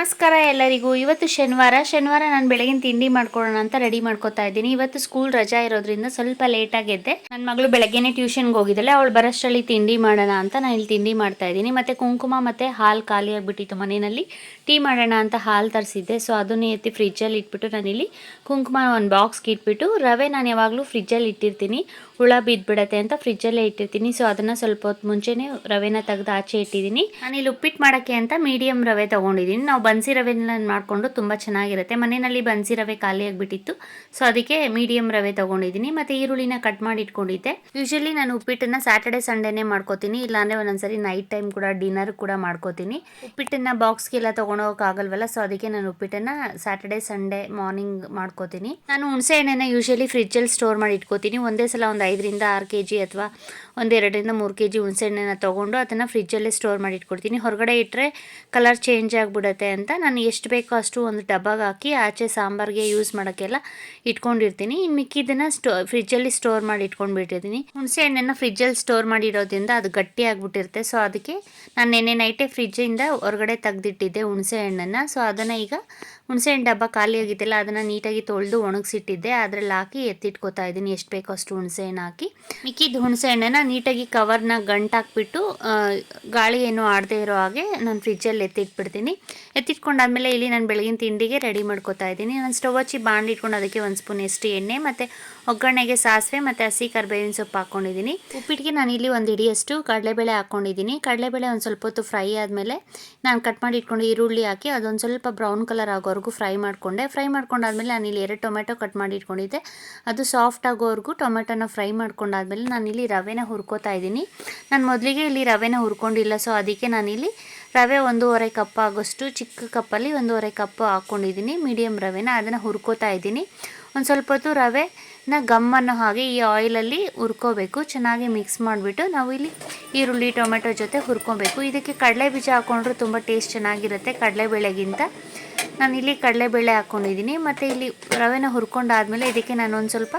ನಮಸ್ಕಾರ ಎಲ್ಲರಿಗೂ. ಇವತ್ತು ಶನಿವಾರ. ಶನಿವಾರ ನಾನು ಬೆಳಗಿನ ತಿಂಡಿ ಮಾಡ್ಕೊಳ್ಳೋಣ ಅಂತ ರೆಡಿ ಮಾಡ್ಕೊತಾ ಇದ್ದೀನಿ. ಇವತ್ತು ಸ್ಕೂಲ್ ರಜಾ ಇರೋದ್ರಿಂದ ಸ್ವಲ್ಪ ಲೇಟ್ ಎದ್ದೆ ನನ್ನ ಮಗಳು ಬೆಳಗ್ಗೆನೆ ಟ್ಯೂಷನ್ಗೆ ಹೋಗಿದ್ದಾಳೆ. ಅವಳು ಬರೋಷ್ಟರಲ್ಲಿ ತಿಂಡಿ ಮಾಡೋಣ ಅಂತ ನಾನು ಇಲ್ಲಿ ತಿಂಡಿ ಮಾಡ್ತಾ ಇದ್ದೀನಿ. ಮತ್ತು ಕುಂಕುಮ ಮತ್ತು ಹಾಲು ಖಾಲಿ ಆಗಿಬಿಟ್ಟಿತ್ತು ಮನೆಯಲ್ಲಿ. ಟೀ ಮಾಡೋಣ ಅಂತ ಹಾಲು ತರಿಸಿದ್ದೆ. ಸೊ ಅದನ್ನೇ ಎತ್ತಿ ಫ್ರಿಜ್ಜಲ್ಲಿ ಇಟ್ಬಿಟ್ಟು ನಾನಿಲ್ಲಿ ಕುಂಕುಮ ಒಂದು ಬಾಕ್ಸ್ಗೆ ಇಟ್ಬಿಟ್ಟು ರವೆ ನಾನು ಯಾವಾಗಲೂ ಫ್ರಿಜ್ಜಲ್ಲಿ ಇಟ್ಟಿರ್ತೀನಿ. ಹುಳ ಬಿದ್ದುಬಿಡತ್ತೆ ಅಂತ ಫ್ರಿಜ್ಜಲ್ಲೇ ಇಟ್ಟಿರ್ತೀನಿ. ಸೊ ಅದನ್ನು ಸ್ವಲ್ಪ ಹೊತ್ತು ಮುಂಚೆನೇ ರವೆನ ತೆಗೆದು ಆಚೆ ಇಟ್ಟಿದ್ದೀನಿ. ನಾನು ಇಲ್ಲಿ ಉಪ್ಪಿಟ್ಟು ಮಾಡೋಕ್ಕೆ ಅಂತ ಮೀಡಿಯಮ್ ರವೆ ತೊಗೊಂಡಿದ್ದೀನಿ. ನಾವು ಬನ್ಸಿ ರವೆನ ಮಾಡಿಕೊಂಡು ತುಂಬ ಚೆನ್ನಾಗಿರುತ್ತೆ. ಮನೆಯಲ್ಲಿ ಬನ್ಸಿ ರವೆ ಖಾಲಿಯಾಗಿಬಿಟ್ಟಿತ್ತು ಸೊ ಅದಕ್ಕೆ ಮೀಡಿಯಮ್ ರವೆ ತೊಗೊಂಡಿದ್ದೀನಿ. ಮತ್ತು ಈರುಳ್ಳಿನ ಕಟ್ ಮಾಡಿ ಇಟ್ಕೊಂಡಿದ್ದೆ. ಯೂಶಲಿ ನಾನು ಉಪ್ಪಿಟ್ಟನ್ನು ಸ್ಯಾಟರ್ಡೆ ಸಂಡೇನೇ ಮಾಡ್ಕೋತೀನಿ. ಇಲ್ಲಾಂದರೆ ಒಂದೊಂದ್ಸರಿ ನೈಟ್ ಟೈಮ್ ಕೂಡ ಡಿನ್ನರ್ ಕೂಡ ಮಾಡ್ಕೋತೀನಿ. ಉಪ್ಪಿಟ್ಟನ್ನ ಬಾಕ್ಸ್ಗೆಲ್ಲ ತೊಗೊಂಡೋಗಕ್ಕಾಗಲ್ವಲ್ಲ ಸೊ ಅದಕ್ಕೆ ನಾನು ಉಪ್ಪಿಟ್ಟನ್ನು ಸ್ಯಾಟರ್ಡೆ ಸಂಡೇ ಮಾರ್ನಿಂಗ್ ಮಾಡ್ಕೋತೀನಿ. ನಾನು ಹುಣಸೆ ಎಣ್ಣೆನ ಯೂಶಲಿ ಫ್ರಿಜ್ಜಲ್ಲಿ ಸ್ಟೋರ್ ಮಾಡಿ ಇಟ್ಕೋತೀನಿ. ಒಂದೇ ಸಲ ಒಂದು ಐದರಿಂದ ಆರು ಕೆ ಜಿ ಅಥವಾ ಒಂದು ಎರಡರಿಂದ ಮೂರು ಕೆ ಜಿ ಹುಣಸೆಹಣ್ಣನ್ನ ತೊಗೊಂಡು ಅದನ್ನು ಫ್ರಿಜ್ಜಲ್ಲೇ ಸ್ಟೋರ್ ಮಾಡಿ ಇಟ್ಕೊಡ್ತೀನಿ ಹೊರಗಡೆ ಇಟ್ಟರೆ ಕಲರ್ ಚೇಂಜ್ ಆಗಿಬಿಡುತ್ತೆ ಅಂತ ನಾನು ಎಷ್ಟು ಬೇಕೋ ಅಷ್ಟು ಒಂದು ಡಬ್ಬಾಗೆ ಹಾಕಿ ಆಚೆ ಸಾಂಬಾರ್ಗೆ ಯೂಸ್ ಮಾಡೋಕ್ಕೆಲ್ಲ ಇಟ್ಕೊಂಡಿರ್ತೀನಿ. ಇನ್ನು ಮಿಕ್ಕಿದ್ದನ್ನು ಸ್ಟೋ ಫ್ರಿಜ್ಜಲ್ಲಿ ಸ್ಟೋರ್ ಮಾಡಿ ಇಟ್ಕೊಂಡ್ಬಿಟ್ಟಿರ್ತೀನಿ ಹುಣಸೆ ಹಣ್ಣನ್ನು ಫ್ರಿಜ್ಜಲ್ಲಿ ಸ್ಟೋರ್ ಮಾಡಿ ಇಡೋದ್ರಿಂದ ಅದು ಗಟ್ಟಿ ಆಗಿಬಿಟ್ಟಿರುತ್ತೆ. ಸೊ ಅದಕ್ಕೆ ನಾನು ನೆನ್ನೆ ನೈಟೇ ಫ್ರಿಜ್ಜಿಂದ ಹೊರಗಡೆ ತೆಗೆದಿಟ್ಟಿದ್ದೆ ಹುಣಸೆ ಹಣ್ಣನ್ನು. ಸೊ ಅದನ್ನು ಈಗ ಹುಣಸೆಹಣ್ಣು ಡಬ್ಬ ಖಾಲಿ ಆಗಿತ್ತಲ್ಲ, ಅದನ್ನು ನೀಟಾಗಿ ತೊಳೆದು ಒಣಗಿಸಿಟ್ಟಿದ್ದೆ. ಅದರಲ್ಲಿ ಹಾಕಿ ಎತ್ತಿಟ್ಕೋತಾ ಇದ್ದೀನಿ. ಎಷ್ಟು ಬೇಕೋ ಅಷ್ಟು ಹುಣಸೆಹಣ್ಣು ಹಾಕಿ. ಮಿಕ್ಕಿದ್ದು ಹುಣಸೆ ಹಣ್ಣನ್ನು ನೀಟಾಗಿ ಕವರ್ನ ಗಂಟಾಕ್ಬಿಟ್ಟು ಗಾಳಿ ಏನು ಆಡದೇ ಇರೋ ಹಾಗೆ ನಾನು ಫ್ರಿಜ್ಜಲ್ಲಿ ಎತ್ತಿಟ್ಬಿಡ್ತೀನಿ. ಎತ್ತಿಟ್ಕೊಂಡಾದ್ಮೇಲೆ ಇಲ್ಲಿ ನಾನು ಬೆಳಗಿನ ತಿಂಡಿಗೆ ರೆಡಿ ಮಾಡ್ಕೋತಾ ಇದ್ದೀನಿ. ನಾನು ಸ್ಟವ್ ಹಚ್ಚಿ ಬಾಣಲಿ ಇಟ್ಕೊಂಡು ಅದಕ್ಕೆ ಒಂದು ಸ್ಪೂನ್ ಎಷ್ಟು ಎಣ್ಣೆ ಮತ್ತು ಒಗ್ಗರಣೆಗೆ ಸಾಸಿವೆ ಮತ್ತು ಹಸಿ ಕರ್ಬೇವಿನ ಸೊಪ್ಪು ಹಾಕ್ಕೊಂಡಿದ್ದೀನಿ ಉಪ್ಪಿಟ್ಟಿಗೆ ನಾನು ಇಲ್ಲಿ ಒಂದು ಹಿಡಿಯಷ್ಟು ಕಡಲೆಬೇಳೆ ಹಾಕ್ಕೊಂಡಿದ್ದೀನಿ ಕಡಲೆಬೇಳೆ ಒಂದು ಸ್ವಲ್ಪ ಹೊತ್ತು ಫ್ರೈ ಆದಮೇಲೆ ನಾನು ಕಟ್ ಮಾಡಿ ಇಟ್ಕೊಂಡು ಈರುಳ್ಳಿ ಹಾಕಿ ಅದೊಂದು ಸ್ವಲ್ಪ ಬ್ರೌನ್ ಕಲರ್ ಆಗೋವರೆಗೂ ಫ್ರೈ ಮಾಡಿಕೊಂಡೆ. ಫ್ರೈ ಮಾಡ್ಕೊಂಡಾದ್ಮೇಲೆ ನಾನು ಇಲ್ಲಿ ಎರಡು ಟೊಮೆಟೊ ಕಟ್ ಮಾಡಿ ಇಟ್ಕೊಂಡಿದ್ದೆ. ಅದು ಸಾಫ್ಟ್ ಆಗೋವರೆಗೂ ಟೊಮೆಟೊನ ಫ್ರೈ ಮಾಡ್ಕೊಂಡಾದ್ಮೇಲೆ ನಾನು ಇಲ್ಲಿ ರವೆನ ಹುರ್ಕೋತಾ ಇದ್ದೀನಿ. ನಾನು ಮೊದಲಿಗೆ ಇಲ್ಲಿ ರವೆನ ಹುರ್ಕೊಂಡಿಲ್ಲ, ಸೊ ಅದಕ್ಕೆ ನಾನಿಲ್ಲಿ ರವೆ ಒಂದೂವರೆ ಕಪ್ ಆಗೋಷ್ಟು ಚಿಕ್ಕ ಕಪ್ಪಲ್ಲಿ ಒಂದೂವರೆ ಕಪ್ ಹಾಕ್ಕೊಂಡಿದ್ದೀನಿ ಮೀಡಿಯಮ್ ರವೆನ ಅದನ್ನು ಹುರ್ಕೋತಾ ಇದ್ದೀನಿ. ಒಂದು ಸ್ವಲ್ಪ ಹೊತ್ತು ರವೆನ ಗಮ್ಮನ್ನು ಹಾಗೆ ಈ ಆಯಿಲಲ್ಲಿ ಹುರ್ಕೋಬೇಕು. ಚೆನ್ನಾಗಿ ಮಿಕ್ಸ್ ಮಾಡಿಬಿಟ್ಟು ನಾವು ಇಲ್ಲಿ ಈರುಳ್ಳಿ, ಟೊಮೆಟೊ ಜೊತೆ ಹುರ್ಕೊಬೇಕು. ಇದಕ್ಕೆ ಕಡಲೆ ಬೀಜ ಹಾಕ್ಕೊಂಡ್ರೆ ತುಂಬ ಟೇಸ್ಟ್ ಚೆನ್ನಾಗಿರುತ್ತೆ ಕಡಲೆಬೇಳೆಗಿಂತ. ನಾನಿಲ್ಲಿ ಕಡಲೆಬೇಳೆ ಹಾಕ್ಕೊಂಡಿದ್ದೀನಿ ಮತ್ತು ಇಲ್ಲಿ ರವೆನ ಹುರ್ಕೊಂಡಾದಮೇಲೆ ಇದಕ್ಕೆ ನಾನು ಒಂದು ಸ್ವಲ್ಪ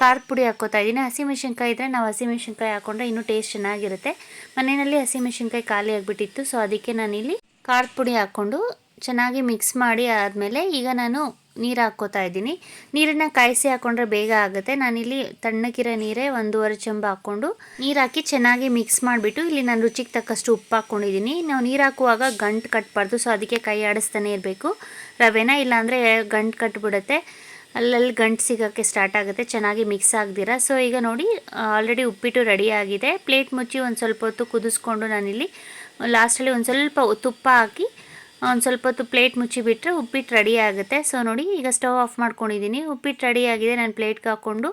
ಖಾರದ ಪುಡಿ ಹಾಕ್ಕೋತಾ ಇದ್ದೀನಿ ಹಸಿಮೆಣ್ಸಿನ್ಕಾಯಿ ಇದ್ದರೆ ನಾವು ಹಸಿಮೆಣ್ಸಿನ್ಕಾಯಿ ಹಾಕ್ಕೊಂಡ್ರೆ ಇನ್ನೂ ಟೇಸ್ಟ್ ಚೆನ್ನಾಗಿರುತ್ತೆ. ಮನೆಯಲ್ಲಿ ಹಸಿಮೆಣ್ಸಿನ್ಕಾಯಿ ಖಾಲಿ ಆಗಿಬಿಟ್ಟಿತ್ತು. ಸೊ ಅದಕ್ಕೆ ನಾನಿಲ್ಲಿ ಖಾರದ ಪುಡಿ ಹಾಕ್ಕೊಂಡು ಚೆನ್ನಾಗಿ ಮಿಕ್ಸ್ ಮಾಡಿ ಆದಮೇಲೆ ಈಗ ನಾನು ನೀರು ಹಾಕ್ಕೋತಾ ಇದ್ದೀನಿ. ನೀರನ್ನು ಕಾಯಿಸಿ ಹಾಕ್ಕೊಂಡ್ರೆ ಬೇಗ ಆಗುತ್ತೆ. ನಾನಿಲ್ಲಿ ತಣ್ಣಕ್ಕಿರೋ ನೀರೇ ಒಂದೂವರೆ ಚೆಂಬ ಹಾಕ್ಕೊಂಡು ನೀರು ಹಾಕಿ ಚೆನ್ನಾಗಿ ಮಿಕ್ಸ್ ಮಾಡಿಬಿಟ್ಟು ಇಲ್ಲಿ ನಾನು ರುಚಿಗೆ ತಕ್ಕಷ್ಟು ಉಪ್ಪು ಹಾಕ್ಕೊಂಡಿದ್ದೀನಿ ನಾವು ನೀರು ಹಾಕುವಾಗ ಗಂಟು ಕಟ್ಟಬಾರ್ದು ಸೊ ಅದಕ್ಕೆ ಕೈ ಆಡಿಸ್ತಾನೆ ಇರಬೇಕು. ರವೆನ ಇಲ್ಲಾಂದರೆ ಗಂಟು ಕಟ್ಬಿಡುತ್ತೆ. ಅಲ್ಲಲ್ಲಿ ಗಂಟು ಸಿಗೋಕ್ಕೆ ಸ್ಟಾರ್ಟ್ ಆಗುತ್ತೆ. ಚೆನ್ನಾಗಿ ಮಿಕ್ಸ್ ಆಗ್ದಿರ. ಸೊ ಈಗ ನೋಡಿ ಆಲ್ರೆಡಿ ಉಪ್ಪಿಟ್ಟು ರೆಡಿ ಆಗಿದೆ. ಪ್ಲೇಟ್ ಮುಚ್ಚಿ ಒಂದು ಸ್ವಲ್ಪ ಹೊತ್ತು ಕುದಿಸ್ಕೊಂಡು ನಾನಿಲ್ಲಿ ಲಾಸ್ಟಲ್ಲಿ ಒಂದು ಸ್ವಲ್ಪ ತುಪ್ಪ ಹಾಕಿ ಒಂದು ಸ್ವಲ್ಪ ಹೊತ್ತು ಪ್ಲೇಟ್ ಮುಚ್ಚಿಬಿಟ್ರೆ ಉಪ್ಪಿಟ್ಟು ರೆಡಿ ಆಗುತ್ತೆ. ಸೊ ನೋಡಿ, ಈಗ ಸ್ಟವ್ ಆಫ್ ಮಾಡ್ಕೊಂಡಿದ್ದೀನಿ ಉಪ್ಪಿಟ್ಟು ರೆಡಿ ಆಗಿದೆ. ನಾನು ಪ್ಲೇಟ್ಗೆ ಹಾಕ್ಕೊಂಡು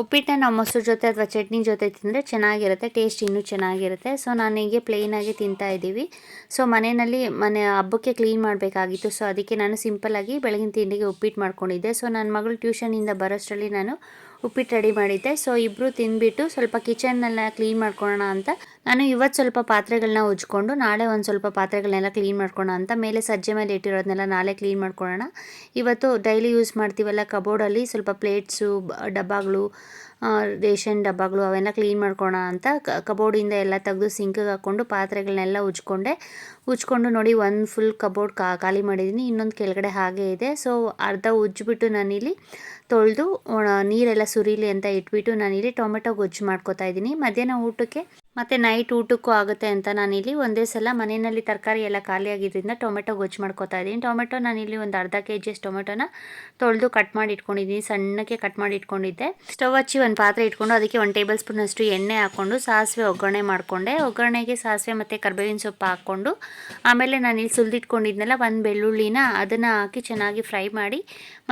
ಉಪ್ಪಿಟ್ಟನ್ನ ನಾವು ಮೊಸರು ಜೊತೆ ಅಥವಾ ಚಟ್ನಿ ಜೊತೆ ತಿಂದರೆ ಚೆನ್ನಾಗಿರುತ್ತೆ. ಟೇಸ್ಟ್ ಇನ್ನೂ ಚೆನ್ನಾಗಿರುತ್ತೆ. ಸೊ ನಾನು ಹೀಗೆ ಪ್ಲೇನಾಗಿ ತಿಂತಾ ಇದ್ದೀವಿ. ಸೊ ಮನೆಯಲ್ಲಿ ಮನೆ ಹಬ್ಬಕ್ಕೆ ಕ್ಲೀನ್ ಮಾಡಬೇಕಾಗಿತ್ತು. ಸೊ ಅದಕ್ಕೆ ನಾನು ಸಿಂಪಲ್ಲಾಗಿ ಬೆಳಗಿನ ತಿಂಡಿಗೆ ಉಪ್ಪಿಟ್ಟು ಮಾಡ್ಕೊಂಡಿದ್ದೆ. ಸೊ ನನ್ನ ಮಗಳು ಟ್ಯೂಷನಿಂದ ಬರೋಷ್ಟರಲ್ಲಿ ನಾನು ಉಪ್ಪಿಟ್ಟು ರೆಡಿ ಮಾಡಿದ್ದೆ. ಸೊ ಇಬ್ಬರು ತಿಂದ್ಬಿಟ್ಟು ಸ್ವಲ್ಪ ಕಿಚನ್ನೆಲ್ಲ ಕ್ಲೀನ್ ಮಾಡ್ಕೊಳ್ಳೋಣ ಅಂತ. ನಾನು ಇವತ್ತು ಸ್ವಲ್ಪ ಪಾತ್ರೆಗಳನ್ನ ಉಜ್ಕೊಂಡು ನಾಳೆ ಒಂದು ಸ್ವಲ್ಪ ಪಾತ್ರೆಗಳನ್ನೆಲ್ಲ ಕ್ಲೀನ್ ಮಾಡ್ಕೊಳ್ಳೋಣ ಅಂತ. ಮೇಲೆ ಸಜ್ಜೆ ಮೇಲೆ ಇಟ್ಟಿರೋದನ್ನೆಲ್ಲ ನಾಳೆ ಕ್ಲೀನ್ ಮಾಡ್ಕೊಳ್ಳೋಣ ಇವತ್ತು ಡೈಲಿ ಯೂಸ್ ಮಾಡ್ತೀವಲ್ಲ ಕಬೋರ್ಡಲ್ಲಿ ಸ್ವಲ್ಪ ಪ್ಲೇಟ್ಸು ಡಬ್ಬಗಳು ರೇಷನ್ ಡಬ್ಬಗಳು ಅವೆಲ್ಲ ಕ್ಲೀನ್ ಮಾಡ್ಕೊಳ್ಳೋಣ ಅಂತ. ಕಬೋರ್ಡಿಂದ ಎಲ್ಲ ತೆಗೆದು ಸಿಂಕಿಗೆ ಹಾಕ್ಕೊಂಡು ಪಾತ್ರೆಗಳನ್ನೆಲ್ಲ ಉಜ್ಕೊಂಡೆ. ಉಜ್ಕೊಂಡು ನೋಡಿ ಒಂದು ಫುಲ್ ಕಬೋರ್ಡ್ ಖಾಲಿ ಮಾಡಿದ್ದೀನಿ ಇನ್ನೊಂದು ಕೆಳಗಡೆ ಹಾಗೆ ಇದೆ. ಸೊ ಅರ್ಧ ಉಜ್ಜಿಬಿಟ್ಟು ನಾನಿಲ್ಲಿ ತೊಳೆದು ನೀರೆಲ್ಲ ಸುರೀಲಿ ಅಂತ ಇಟ್ಬಿಟ್ಟು ನಾನಿಲ್ಲಿ ಟೊಮೆಟೊ ಗೊಜ್ಜು ಮಾಡ್ಕೋತಾ ಇದ್ದೀನಿ. ಮಧ್ಯಾಹ್ನ ಊಟಕ್ಕೆ ಮತ್ತು ನೈಟ್ ಊಟಕ್ಕೂ ಆಗುತ್ತೆ ಅಂತ ನಾನಿಲ್ಲಿ ಒಂದೇ ಸಲ ಮನೆಯಲ್ಲಿ ತರಕಾರಿ ಎಲ್ಲ ಖಾಲಿ ಆಗಿದ್ದರಿಂದ ಟೊಮೆಟೊ ಗೊಜ್ಜು ಮಾಡ್ಕೋತಾ ಇದ್ದೀನಿ. ಟೊಮೆಟೊ ನಾನಿಲ್ಲಿ ಒಂದು ಅರ್ಧ ಕೆ ಜಿಯಷ್ಟು ಟೊಮೆಟೊನ ತೊಳೆದು ಕಟ್ ಮಾಡಿ ಇಟ್ಕೊಂಡಿದ್ದೀನಿ. ಸಣ್ಣಕ್ಕೆ ಕಟ್ ಮಾಡಿ ಇಟ್ಕೊಂಡಿದ್ದೆ. ಸ್ಟವ್ ಹಚ್ಚಿ ಒಂದು ಪಾತ್ರೆ ಇಟ್ಕೊಂಡು ಅದಕ್ಕೆ ಒಂದು ಟೇಬಲ್ ಸ್ಪೂನ್ ಅಷ್ಟು ಎಣ್ಣೆ ಹಾಕ್ಕೊಂಡು ಸಾಸಿವೆ ಒಗ್ಗರಣೆ ಮಾಡಿಕೊಂಡೆ. ಒಗ್ಗರಣೆಗೆ ಸಾಸಿವೆ ಮತ್ತು ಕರ್ಬೇವಿನ ಸೊಪ್ಪು ಹಾಕ್ಕೊಂಡು ಆಮೇಲೆ ನಾನಿಲ್ಲಿ ಸುಲಿದಿಟ್ಕೊಂಡಿದ್ನಲ್ಲ, ಒಂದು ಬೆಳ್ಳುಳ್ಳಿನ ಅದನ್ನು ಹಾಕಿ ಚೆನ್ನಾಗಿ ಫ್ರೈ ಮಾಡಿ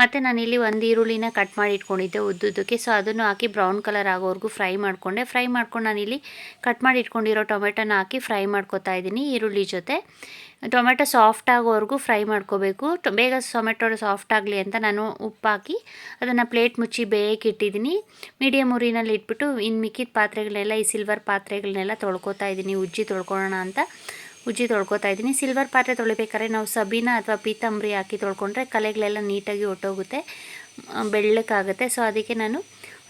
ಮತ್ತು ನಾನಿಲ್ಲಿ ಒಂದು ಈರುಳ್ಳಿನ ಕಟ್ ಮಾಡಿ ಇಟ್ಕೊಂಡಿದ್ದೆ ಉದ್ದುದ್ದಕ್ಕೆ. ಸೊ ಅದನ್ನು ಹಾಕಿ ಬ್ರೌನ್ ಕಲರ್ ಆಗೋವರೆಗೂ ಫ್ರೈ ಮಾಡಿಕೊಂಡೆ. ಫ್ರೈ ಮಾಡ್ಕೊಂಡು ನಾನಿಲ್ಲಿ ಕಟ್ ಮಾಡಿ ಇಟ್ಕೊಂಡಿರೋ ಟೊಮೆಟೊನ ಹಾಕಿ ಫ್ರೈ ಮಾಡ್ಕೊತಾ ಇದ್ದೀನಿ ಈರುಳ್ಳಿ ಜೊತೆ. ಟೊಮೆಟೊ ಸಾಫ್ಟ್ ಆಗೋವರೆಗೂ ಫ್ರೈ ಮಾಡ್ಕೋಬೇಕು. ಬೇಗ ಟೊಮೆಟೊ ಸಾಫ್ಟ್ ಆಗಲಿ ಅಂತ ನಾನು ಉಪ್ಪು ಹಾಕಿ ಅದನ್ನು ಪ್ಲೇಟ್ ಮುಚ್ಚಿ ಬೇಯಕ್ಕೆ ಇಟ್ಟಿದ್ದೀನಿ. ಮೀಡಿಯಮ್ ಉರಿನಲ್ಲಿ ಇಟ್ಬಿಟ್ಟು ಇನ್ನು ಮಿಕ್ಕಿದ ಪಾತ್ರೆಗಳನ್ನೆಲ್ಲ, ಈ ಸಿಲ್ವರ್ ಪಾತ್ರೆಗಳನ್ನೆಲ್ಲ ತೊಳ್ಕೊತಾ ಇದ್ದೀನಿ. ಉಜ್ಜಿ ತೊಳ್ಕೊಳ್ಳೋಣ ಅಂತ. ಉಜ್ಜಿ ತೊಳ್ಕೊತಾ ಇದ್ದೀನಿ. ಸಿಲ್ವರ್ ಪಾತ್ರೆ ತೊಳಿಬೇಕಾದ್ರೆ ನಾವು ಸಬೀನ ಅಥವಾ ಪೀತಂಬರಿ ಹಾಕಿ ತೊಳ್ಕೊಂಡ್ರೆ ಕಲೆಗಳೆಲ್ಲ ನೀಟಾಗಿ ಒಟ್ಟೋಗುತ್ತೆ ಬೆಳ್ಳಕ್ಕಾಗುತ್ತೆ ಸೊ ಅದಕ್ಕೆ ನಾನು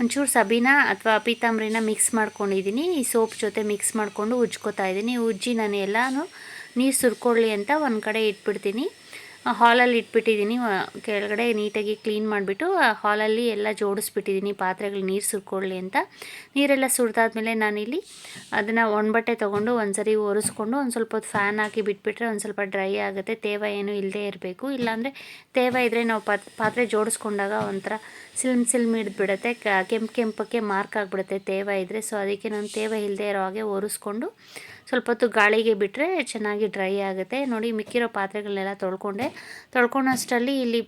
ಒಂಚೂರು ಸಬೀನ ಅಥವಾ ಪೀತಾಂಬರಿನ ಮಿಕ್ಸ್ ಮಾಡ್ಕೊಂಡಿದ್ದೀನಿ. ಈ ಸೋಪ್ ಜೊತೆ ಮಿಕ್ಸ್ ಮಾಡಿಕೊಂಡು ಉಜ್ಕೋತಾ ಇದ್ದೀನಿ. ಉಜ್ಜಿ ನಾನು ಎಲ್ಲನೂ ನೀರು ಸುರ್ಕೊಳ್ಳಿ ಅಂತ ಒಂದು ಕಡೆ ಇಟ್ಬಿಡ್ತೀನಿ. ಹಾಲಲ್ಲಿ ಇಟ್ಬಿಟ್ಟಿದ್ದೀನಿ ಕೆಳಗಡೆ ನೀಟಾಗಿ ಕ್ಲೀನ್ ಮಾಡಿಬಿಟ್ಟು ಹಾಲಲ್ಲಿ ಎಲ್ಲ ಜೋಡಿಸ್ಬಿಟ್ಟಿದ್ದೀನಿ ಪಾತ್ರೆಗಳು ನೀರು ಸುರ್ಕೊಳ್ಳಿ ಅಂತ. ನೀರೆಲ್ಲ ಸುರಿದಾದ್ಮೇಲೆ ನಾನಿಲ್ಲಿ ಅದನ್ನು ಒಣಬಟ್ಟೆ ತೊಗೊಂಡು ಒಂದ್ಸರಿ ಒರೆಸ್ಕೊಂಡು ಒಂದು ಸ್ವಲ್ಪ ಹೊತ್ತು ಫ್ಯಾನ್ ಹಾಕಿ ಬಿಟ್ಬಿಟ್ರೆ ಒಂದು ಸ್ವಲ್ಪ ಡ್ರೈ ಆಗುತ್ತೆ, ತೇವ ಏನು ಇಲ್ಲದೆ ಇರಬೇಕು. ಇಲ್ಲಾಂದರೆ ತೇವ ಇದ್ದರೆ ನಾವು ಪಾತ್, ಪಾತ್ರೆ ಜೋಡಿಸ್ಕೊಂಡಾಗ ಒಂಥರ ಸಿಲ್ಮ್ ಸಿಲ್ಮ್ ಹಿಡಿದ್ಬಿಡುತ್ತೆ ಕೆಂಪು ಕೆಂಪಕ್ಕೆ ಮಾರ್ಕ್ ಆಗಿಬಿಡುತ್ತೆ ತೇವ ಇದ್ದರೆ ಸೊ ಅದಕ್ಕೆ ನಾನು ತೇವ ಇಲ್ಲದೆ ಇರೋ ಹಾಗೆ ಒರೆಸ್ಕೊಂಡು ಸ್ವಲ್ಪ ಹೊತ್ತು ಗಾಳಿಗೆ ಬಿಟ್ಟರೆ ಚೆನ್ನಾಗಿ ಡ್ರೈ ಆಗುತ್ತೆ. ನೋಡಿ, ಮಿಕ್ಕಿರೋ ಪಾತ್ರೆಗಳನ್ನೆಲ್ಲ ತೊಳ್ಕೊಂಡೆ. ತೊಳ್ಕೊಳೋಷ್ಟರಲ್ಲಿ ಇಲ್ಲಿ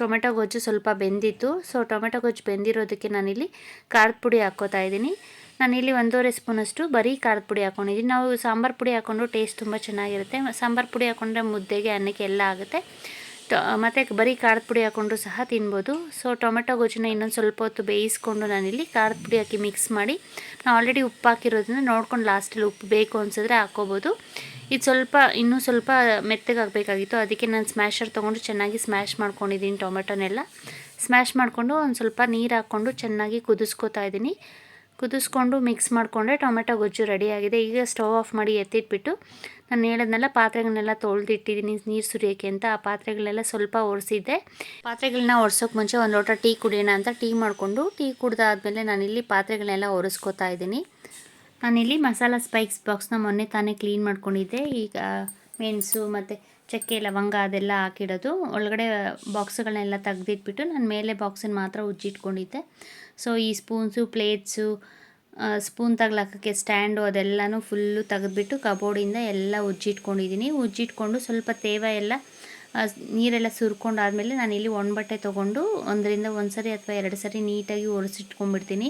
ಟೊಮೆಟೊ ಗೊಜ್ಜು ಸ್ವಲ್ಪ ಬೆಂದಿತ್ತು. ಸೊ ಟೊಮೆಟೊ ಗೊಜ್ಜು ಬೆಂದಿರೋದಕ್ಕೆ ನಾನಿಲ್ಲಿ ಖಾರದ ಪುಡಿ ಹಾಕ್ಕೋತಾ ಇದ್ದೀನಿ. ನಾನಿಲ್ಲಿ ಒಂದೂವರೆ ಸ್ಪೂನಷ್ಟು ಬರೀ ಖಾರದ ಪುಡಿ ಹಾಕ್ಕೊಂಡಿದ್ದೀನಿ ನಾವು ಸಾಂಬಾರು ಪುಡಿ ಹಾಕ್ಕೊಂಡು ಟೇಸ್ಟ್ ತುಂಬ ಚೆನ್ನಾಗಿರುತ್ತೆ. ಸಾಂಬಾರು ಪುಡಿ ಹಾಕ್ಕೊಂಡ್ರೆ ಮುದ್ದೆಗೆ ಅನ್ನಕ್ಕೆ ಎಲ್ಲ ಆಗುತ್ತೆ. ಮತ್ತು ಬರೀ ಖಾರದ ಪುಡಿ ಹಾಕ್ಕೊಂಡು ಸಹ ತಿನ್ಬೋದು. ಸೊ ಟೊಮೆಟೊ ಗೊಜ್ಜನ್ನ ಇನ್ನೊಂದು ಸ್ವಲ್ಪ ಹೊತ್ತು ಬೇಯಿಸ್ಕೊಂಡು ನಾನಿಲ್ಲಿ ಖಾರದ ಪುಡಿ ಹಾಕಿ ಮಿಕ್ಸ್ ಮಾಡಿ, ನಾನು ಆಲ್ರೆಡಿ ಉಪ್ಪು ಹಾಕಿರೋದ್ರಿಂದ ನೋಡ್ಕೊಂಡು ಲಾಸ್ಟಲ್ಲಿ ಉಪ್ಪು ಬೇಕು ಅನ್ಸಿದ್ರೆ ಹಾಕ್ಕೋಬೋದು. ಇದು ಸ್ವಲ್ಪ, ಇನ್ನೂ ಸ್ವಲ್ಪ ಮೆತ್ತಗೆ ಆಗಬೇಕಾಗಿತ್ತು. ಅದಕ್ಕೆ ನಾನು ಸ್ಮ್ಯಾಶರ್ ತೊಗೊಂಡು ಚೆನ್ನಾಗಿ ಸ್ಮ್ಯಾಶ್ ಮಾಡ್ಕೊಂಡಿದ್ದೀನಿ ಟೊಮೆಟೊನೆಲ್ಲ. ಸ್ಮ್ಯಾಶ್ ಮಾಡಿಕೊಂಡು ಒಂದು ಸ್ವಲ್ಪ ನೀರು ಹಾಕ್ಕೊಂಡು ಚೆನ್ನಾಗಿ ಕುದಿಸ್ಕೊತಾ ಇದ್ದೀನಿ. ಕುದಿಸ್ಕೊಂಡು ಮಿಕ್ಸ್ ಮಾಡಿಕೊಂಡ್ರೆ ಟೊಮೆಟೊ ಗೊಜ್ಜು ರೆಡಿಯಾಗಿದೆ ಈಗ ಸ್ಟವ್ ಆಫ್ ಮಾಡಿ ಎತ್ತಿಟ್ಬಿಟ್ಟು ನಾನು ಹೇಳೋದ್ನೆಲ್ಲ ಪಾತ್ರೆಗಳನ್ನೆಲ್ಲ ತೊಳೆದಿಟ್ಟಿದ್ದೀನಿ, ನೀರು ಸುರಿಯೋಕ್ಕೆ ಅಂತ. ಆ ಪಾತ್ರೆಗಳೆಲ್ಲ ಸ್ವಲ್ಪ ಒರೆಸಿದ್ದೆ. ಪಾತ್ರೆಗಳನ್ನ ಒರೆಸೋಕೆ ಮುಂಚೆ ಒಂದು ಲೋಟ ಟೀ ಕುಡಿಯೋಣ ಅಂತ ಟೀ ಮಾಡಿಕೊಂಡು, ಟೀ ಕುಡ್ದಾದ್ಮೇಲೆ ನಾನಿಲ್ಲಿ ಪಾತ್ರೆಗಳನ್ನೆಲ್ಲ ಒರೆಸ್ಕೋತಾ ಇದ್ದೀನಿ. ನಾನಿಲ್ಲಿ ಮಸಾಲ ಸ್ಪೈಕ್ಸ್ ಬಾಕ್ಸ್ನ ಮೊನ್ನೆ ತಾನೇ ಕ್ಲೀನ್ ಮಾಡ್ಕೊಂಡಿದ್ದೆ. ಈಗ ಮೆಣಸು ಮತ್ತು ಚಕ್ಕೆ, ಲವಂಗ ಅದೆಲ್ಲ ಹಾಕಿಡೋದು. ಒಳಗಡೆ ಬಾಕ್ಸ್ಗಳನ್ನೆಲ್ಲ ತೆಗೆದಿಟ್ಬಿಟ್ಟು ನಾನು ಮೇಲೆ ಬಾಕ್ಸನ್ನು ಮಾತ್ರ ಉಜ್ಜಿಟ್ಕೊಂಡಿದ್ದೆ. ಸೊ ಈ ಸ್ಪೂನ್ಸು, ಪ್ಲೇಟ್ಸು ಸ್ಪೂನ್ ತಗ್ಲಾಕಕ್ಕೆ ಸ್ಟ್ಯಾಂಡು ಅದೆಲ್ಲನೂ ಫುಲ್ಲು ತೆಗೆದ್ಬಿಟ್ಟು ಕಬೋರ್ಡಿಂದ ಎಲ್ಲ ಉಜ್ಜಿಟ್ಕೊಂಡಿದ್ದೀನಿ. ಉಜ್ಜಿಟ್ಕೊಂಡು ಸ್ವಲ್ಪ ತೇವ ಎಲ್ಲ ನೀರೆಲ್ಲ ಸುರ್ಕೊಂಡಾದಮೇಲೆ ನಾನು ಇಲ್ಲಿ ಒಣ ಬಟ್ಟೆ ತೊಗೊಂಡು ಒಂದರಿಂದ ಒಂದು ಸರಿ ಅಥವಾ ಎರಡು ಸರಿ ನೀಟಾಗಿ ಒರೆಸಿಟ್ಕೊಂಡ್ಬಿಡ್ತೀನಿ.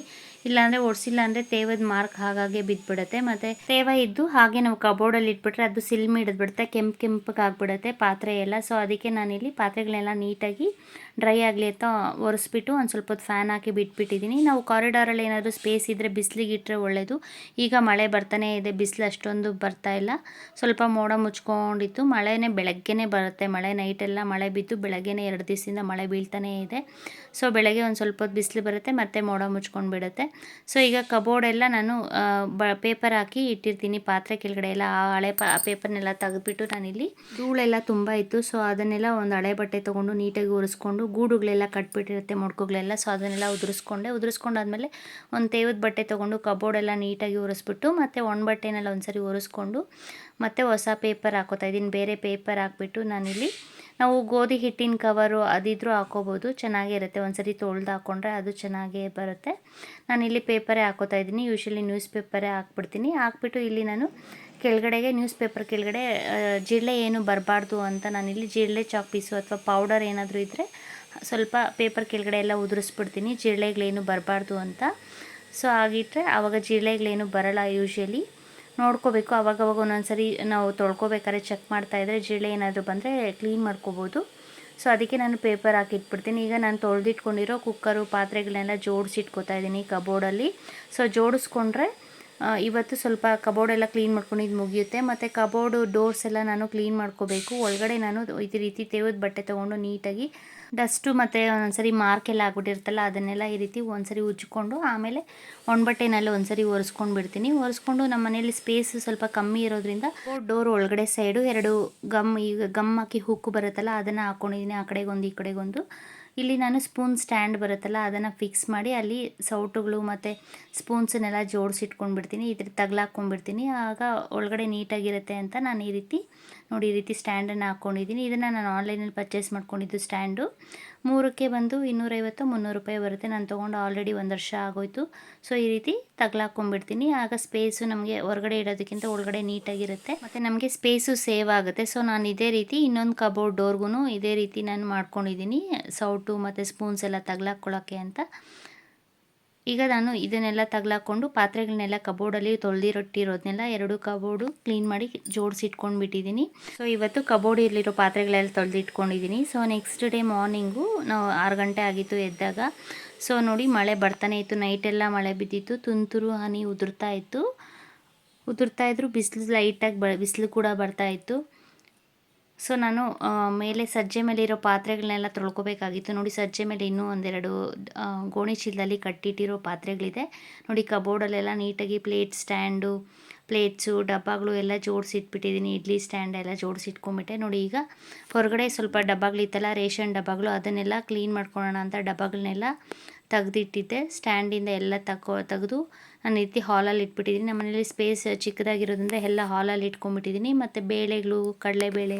ಇಲ್ಲಾಂದರೆ ಒರೆಸಿಲ್ಲ ಅಂದರೆ ತೇವದ ಮಾರ್ಕ್ ಹಾಗಾಗೆ ಬಿದ್ದುಬಿಡುತ್ತೆ ಮತ್ತು ತೇವ ಇದ್ದು ಹಾಗೆ ನಾವು ಕಬೋರ್ಡಲ್ಲಿ ಇಟ್ಬಿಟ್ರೆ ಅದು ಸಿಲ್ಮ್ ಹಿಡಿದ್ಬಿಡುತ್ತೆ, ಕೆಂಪು ಕೆಂಪಗೆ ಆಗ್ಬಿಡುತ್ತೆ ಪಾತ್ರೆ ಎಲ್ಲ. ಸೊ ಅದಕ್ಕೆ ನಾನಿಲ್ಲಿ ಪಾತ್ರೆಗಳನ್ನೆಲ್ಲ ನೀಟಾಗಿ ಡ್ರೈ ಆಗಲಿ ಅಂತ ಒರೆಸ್ಬಿಟ್ಟು ಒಂದು ಸ್ವಲ್ಪ ಹೊತ್ತು ಫ್ಯಾನ್ ಹಾಕಿ ಬಿಟ್ಬಿಟ್ಟಿದ್ದೀನಿ ನಾವು ಕಾರಿಡಾರಲ್ಲಿ ಏನಾದರೂ ಸ್ಪೇಸ್ ಇದ್ದರೆ ಬಿಸಿಲಿಗೆ ಇಟ್ಟರೆ ಒಳ್ಳೆಯದು ಈಗ ಮಳೆ ಬರ್ತಾನೆ ಇದೆ, ಬಿಸಿಲು ಅಷ್ಟೊಂದು ಬರ್ತಾ ಇಲ್ಲ. ಸ್ವಲ್ಪ ಮೋಡ ಮುಚ್ಕೊಂಡಿತ್ತು. ಮಳೆನೇ ಬೆಳಗ್ಗೆನೇ ಬರುತ್ತೆ. ಮಳೆ ನೈಟೆಲ್ಲ ಮಳೆ ಬಿದ್ದು ಬೆಳಗ್ಗೆನೇ ಎರಡು ದಿವಸದಿಂದ ಮಳೆ ಬೀಳ್ತಾನೇ ಇದೆ. ಸೊ ಬೆಳಗ್ಗೆ ಒಂದು ಸ್ವಲ್ಪ ಹೊತ್ತು ಬಿಸಿಲು ಬರುತ್ತೆ, ಮತ್ತೆ ಮೋಡ ಮುಚ್ಕೊಂಡು ಬಿಡುತ್ತೆ ಸೊ ಈಗ ಕಬೋರ್ಡೆಲ್ಲ ನಾನು ಬ ಪೇಪರ್ ಹಾಕಿ ಇಟ್ಟಿರ್ತೀನಿ. ಪಾತ್ರೆ ಕೆಳಗಡೆ ಎಲ್ಲ, ಆ ಹಳೆ ಪ ಪೇಪರ್ನೆಲ್ಲ ತೆಗೆದ್ಬಿಟ್ಟು ನಾನಿಲ್ಲಿ. ಧೂಳೆಲ್ಲ ತುಂಬ ಇತ್ತು. ಸೊ ಅದನ್ನೆಲ್ಲ ಒಂದು ಹಳೆ ಬಟ್ಟೆ ತೊಗೊಂಡು ನೀಟಾಗಿ ಒರೆಸ್ಕೊಂಡು ಗೂಡುಗಳೆಲ್ಲ ಕಟ್ಬಿಟ್ಟಿರುತ್ತೆ, ಮೊಡ್ಕುಗಳೆಲ್ಲ. ಸೊ ಅದನ್ನೆಲ್ಲ ಉದುರಿಸ್ಕೊಂಡೆ. ಉದುರಿಸ್ಕೊಂಡಾದ್ಮೇಲೆ ಒಂದು ತೇವದ ಬಟ್ಟೆ ತೊಗೊಂಡು ಕಬೋರ್ಡೆಲ್ಲ ನೀಟಾಗಿ ಒರೆಸ್ಬಿಟ್ಟು, ಮತ್ತು ಒಣ ಬಟ್ಟೆನೆಲ್ಲ ಒಂದ್ಸರಿ ಒರೆಸ್ಕೊಂಡು, ಮತ್ತು ಹೊಸ ಪೇಪರ್ ಹಾಕೋತಾ ಇದ್ದೀನಿ ಬೇರೆ ಪೇಪರ್ ಹಾಕ್ಬಿಟ್ಟು ನಾನಿಲ್ಲಿ ನಾವು ಗೋಧಿ ಹಿಟ್ಟಿನ ಕವರು ಅದಿದ್ರೂ ಹಾಕೋಬೋದು. ಚೆನ್ನಾಗಿರುತ್ತೆ ಒಂದ್ಸರಿ ತೊಳೆದು ಹಾಕ್ಕೊಂಡ್ರೆ ಅದು ಚೆನ್ನಾಗೇ ಬರುತ್ತೆ. ನಾನಿಲ್ಲಿ ಪೇಪರೇ ಹಾಕೋತಾ ಇದ್ದೀನಿ ಯೂಶ್ವಲಿ ನ್ಯೂಸ್ ಪೇಪರೇ ಹಾಕ್ಬಿಡ್ತೀನಿ. ಹಾಕ್ಬಿಟ್ಟು ಇಲ್ಲಿ ನಾನು ಕೆಳಗಡೆಗೆ ನ್ಯೂಸ್ ಪೇಪರ್ ಕೆಳಗಡೆ ಜಿರಳೆ ಏನು ಬರಬಾರ್ದು ಅಂತ ನಾನಿಲ್ಲಿ ಜಿರಳೆ ಚಾಕ್ ಪೀಸು ಅಥವಾ ಪೌಡರ್ ಏನಾದರೂ ಇದ್ದರೆ ಸ್ವಲ್ಪ ಪೇಪರ್ ಕೆಳಗಡೆ ಎಲ್ಲ ಉದುರಿಸ್ಬಿಡ್ತೀನಿ. ಜಿರಳೆಗಳೇನು ಬರಬಾರ್ದು ಅಂತ. ಸೊ ಆಗಿಟ್ಟರೆ ಆವಾಗ ಜಿರಳೆಗಳೇನು ಬರಲ್ಲ ಯೂಶ್ವಲಿ ನೋಡ್ಕೋಬೇಕು. ಅವಾಗವಾಗ ಒಂದೊಂದು ಸರಿ ನಾವು ತೊಳ್ಕೊಬೇಕಾದ್ರೆ ಚೆಕ್ ಮಾಡ್ತಾಯಿದ್ರೆ ಜಿರಳೆ ಏನಾದರೂ ಬಂದರೆ ಕ್ಲೀನ್ ಮಾಡ್ಕೋಬೋದು. ಸೊ ಅದಕ್ಕೆ ನಾನು ಪೇಪರ್ ಹಾಕಿಟ್ಬಿಡ್ತೀನಿ. ಈಗ ನಾನು ತೊಳೆದಿಟ್ಕೊಂಡಿರೋ ಕುಕ್ಕರು ಪಾತ್ರೆಗಳನ್ನೆಲ್ಲ ಜೋಡಿಸಿಟ್ಕೋತಾ ಇದ್ದೀನಿ ಕಬೋರ್ಡಲ್ಲಿ ಸೊ ಜೋಡಿಸ್ಕೊಂಡ್ರೆ ಇವತ್ತು ಸ್ವಲ್ಪ ಕಬೋರ್ಡ್ ಎಲ್ಲ ಕ್ಲೀನ್ ಮಾಡ್ಕೊಂಡಿದ್ದು ಮುಗಿಯುತ್ತೆ. ಮತ್ತು ಕಬೋರ್ಡು ಡೋರ್ಸ್ ಎಲ್ಲ ನಾನು ಕ್ಲೀನ್ ಮಾಡ್ಕೋಬೇಕು. ಒಳಗಡೆ ನಾನು ಇದೇ ರೀತಿ ತೇವದ ಬಟ್ಟೆ ತೊಗೊಂಡು ನೀಟಾಗಿ ಡಸ್ಟು ಮತ್ತು ಒಂದೊಂದ್ಸರಿ ಮಾರ್ಕ್ ಎಲ್ಲ ಆಗ್ಬಿಟ್ಟಿರ್ತಲ್ಲ ಅದನ್ನೆಲ್ಲ ಈ ರೀತಿ ಒಂದ್ಸರಿ ಉಜ್ಜಿಕೊಂಡು ಆಮೇಲೆ ಒಣಬಟ್ಟೆನೆಲ್ಲ ಒಂದ್ಸರಿ ಒರೆಸ್ಕೊಂಡು ಬಿಡ್ತೀನಿ. ಒರೆಸ್ಕೊಂಡು ನಮ್ಮ ಮನೇಲಿ ಸ್ಪೇಸ್ ಸ್ವಲ್ಪ ಕಮ್ಮಿ ಇರೋದ್ರಿಂದ ಡೋರ್ ಒಳಗಡೆ ಸೈಡು ಎರಡು ಗಮ್ ಈಗ ಗಮ್ ಹಾಕಿ ಹುಕ್ಕು ಬರುತ್ತಲ್ಲ, ಅದನ್ನು ಹಾಕ್ಕೊಂಡಿದ್ದೀನಿ ಆ ಕಡೆಗೊಂದು ಈ ಕಡೆಗೊಂದು ಇಲ್ಲಿ ನಾನು ಸ್ಪೂನ್ ಸ್ಟ್ಯಾಂಡ್ ಬರುತ್ತಲ್ಲ, ಅದನ್ನು ಫಿಕ್ಸ್ ಮಾಡಿ ಅಲ್ಲಿ ಸೌಟುಗಳು ಮತ್ತು ಸ್ಪೂನ್ಸನ್ನೆಲ್ಲ ಜೋಡಿಸಿಟ್ಕೊಂಡ್ಬಿಡ್ತೀನಿ. ಇದ್ರ ತಗ್ಲಾಕೊಂಡ್ಬಿಡ್ತೀನಿ ಆಗ ಒಳಗಡೆ ನೀಟಾಗಿರುತ್ತೆ ಅಂತ ನಾನು ಈ ರೀತಿ ನೋಡಿ ಈ ರೀತಿ ಸ್ಟ್ಯಾಂಡನ್ನು ಹಾಕ್ಕೊಂಡಿದ್ದೀನಿ ಇದನ್ನು ನಾನು ಆನ್ಲೈನಲ್ಲಿ ಪರ್ಚೇಸ್ ಮಾಡ್ಕೊಂಡಿದ್ದು ಸ್ಟ್ಯಾಂಡು. ಮೂರಕ್ಕೆ ಬಂದು ಇನ್ನೂರೈವತ್ತು ಮುನ್ನೂರು ರೂಪಾಯಿ ಬರುತ್ತೆ. ನಾನು ತೊಗೊಂಡು ಆಲ್ರೆಡಿ ಒಂದು ವರ್ಷ ಆಗೋಯ್ತು. ಸೊ, ಈ ರೀತಿ ತಗ್ಲಾಕೊಂಡ್ಬಿಡ್ತೀನಿ. ಆಗ ಸ್ಪೇಸು ನಮಗೆ ಹೊರಗಡೆ ಇಡೋದಕ್ಕಿಂತ ಒಳಗಡೆ ನೀಟಾಗಿರುತ್ತೆ. ಮತ್ತು ನಮಗೆ ಸ್ಪೇಸು ಸೇವ್ ಆಗುತ್ತೆ. ಸೊ, ನಾನು ಇದೇ ರೀತಿ ಇನ್ನೊಂದು ಕಬೋರ್ಡ್ ಡೋರ್ಗೂ ಇದೇ ರೀತಿ ನಾನು ಮಾಡ್ಕೊಂಡಿದ್ದೀನಿ. ಸೌಟು ಮತ್ತು ಸ್ಪೂನ್ಸ್ ಎಲ್ಲ ತಗ್ಲಾಕ್ಕೊಳ್ಳೋಕ್ಕೆ ಅಂತ. ಈಗ ನಾನು ಇದನ್ನೆಲ್ಲ ತಗ್ಲಾಕೊಂಡು ಪಾತ್ರೆಗಳನ್ನೆಲ್ಲ ಕಬೋರ್ಡಲ್ಲಿ ತೊಳೆದಿರೊಟ್ಟಿರೋದನ್ನೆಲ್ಲ ಎರಡು ಕಬೋರ್ಡು ಕ್ಲೀನ್ ಮಾಡಿ ಜೋಡಿಸಿಟ್ಕೊಂಡು ಬಿಟ್ಟಿದ್ದೀನಿ ಸೊ ಇವತ್ತು ಕಬೋರ್ಡಲ್ಲಿರೋ ಪಾತ್ರೆಗಳೆಲ್ಲ ತೊಳೆದಿಟ್ಕೊಂಡಿದ್ದೀನಿ. ಸೊ ನೆಕ್ಸ್ಟ್ ಡೇ ಮಾರ್ನಿಂಗು ನಾವು ಆರು ಗಂಟೆ ಆಗಿತ್ತು ಎದ್ದಾಗ. ಸೊ ನೋಡಿ ಮಳೆ ಬರ್ತಾನೆ ಇತ್ತು. ನೈಟೆಲ್ಲ ಮಳೆ ಬಿದ್ದಿತ್ತು. ತುಂತುರು ಹನಿ ಉದುರ್ತಾ ಇತ್ತು. ಉದುರ್ತಾ ಇದ್ರು ಬಿಸಿಲು ಲೈಟಾಗಿ ಬ ಬಿಸಿಲು ಕೂಡ ಬರ್ತಾ ಇತ್ತು. ಸೊ ನಾನು ಮೇಲೆ ಸಜ್ಜೆ ಮೇಲೆ ಇರೋ ಪಾತ್ರೆಗಳನ್ನೆಲ್ಲ ತೊಳ್ಕೊಬೇಕಾಗಿತ್ತು. ನೋಡಿ ಸಜ್ಜೆ ಮೇಲೆ ಇನ್ನೂ ಒಂದೆರಡು ಗೋಣಿ ಚೀಲದಲ್ಲಿ ಕಟ್ಟಿಟ್ಟಿರೋ ಪಾತ್ರೆಗಳಿದೆ. ನೋಡಿ ಕಬೋರ್ಡಲ್ಲೆಲ್ಲ ನೀಟಾಗಿ ಪ್ಲೇಟ್ ಸ್ಟ್ಯಾಂಡು, ಪ್ಲೇಟ್ಸು, ಡಬ್ಬಗಳು ಎಲ್ಲ ಜೋಡಿಸಿಟ್ಬಿಟ್ಟಿದ್ದೀನಿ. ಇಡ್ಲಿ ಸ್ಟ್ಯಾಂಡ್ ಎಲ್ಲ ಜೋಡಿಸಿಟ್ಕೊಂಬಿಟ್ಟೆ. ನೋಡಿ ಈಗ ಹೊರಗಡೆ ಸ್ವಲ್ಪ ಡಬ್ಬಗಳಿತ್ತಲ್ಲ ರೇಷನ್ ಡಬ್ಬಗಳು, ಅದನ್ನೆಲ್ಲ ಕ್ಲೀನ್ ಮಾಡ್ಕೊಳ್ಳೋಣ ಅಂತ ಡಬ್ಬಗಳನ್ನೆಲ್ಲ ತೆಗೆದಿಟ್ಟಿದ್ದೆ. ಸ್ಟ್ಯಾಂಡಿಂದ ಎಲ್ಲ ತಗೋ ತೆಗೆದು ನಾನು ಇತ್ತಿ ಹಾಲಲ್ಲಿ ಇಟ್ಬಿಟ್ಟಿದ್ದೀನಿ. ನಮ್ಮನೇಲಿ ಸ್ಪೇಸ್ ಚಿಕ್ಕದಾಗಿರೋದ್ರಿಂದ ಎಲ್ಲ ಹಾಲಲ್ಲಿ ಇಟ್ಕೊಂಬಿಟ್ಟಿದ್ದೀನಿ. ಮತ್ತು ಬೇಳೆಗಳು, ಕಡಲೆಬೇಳೆ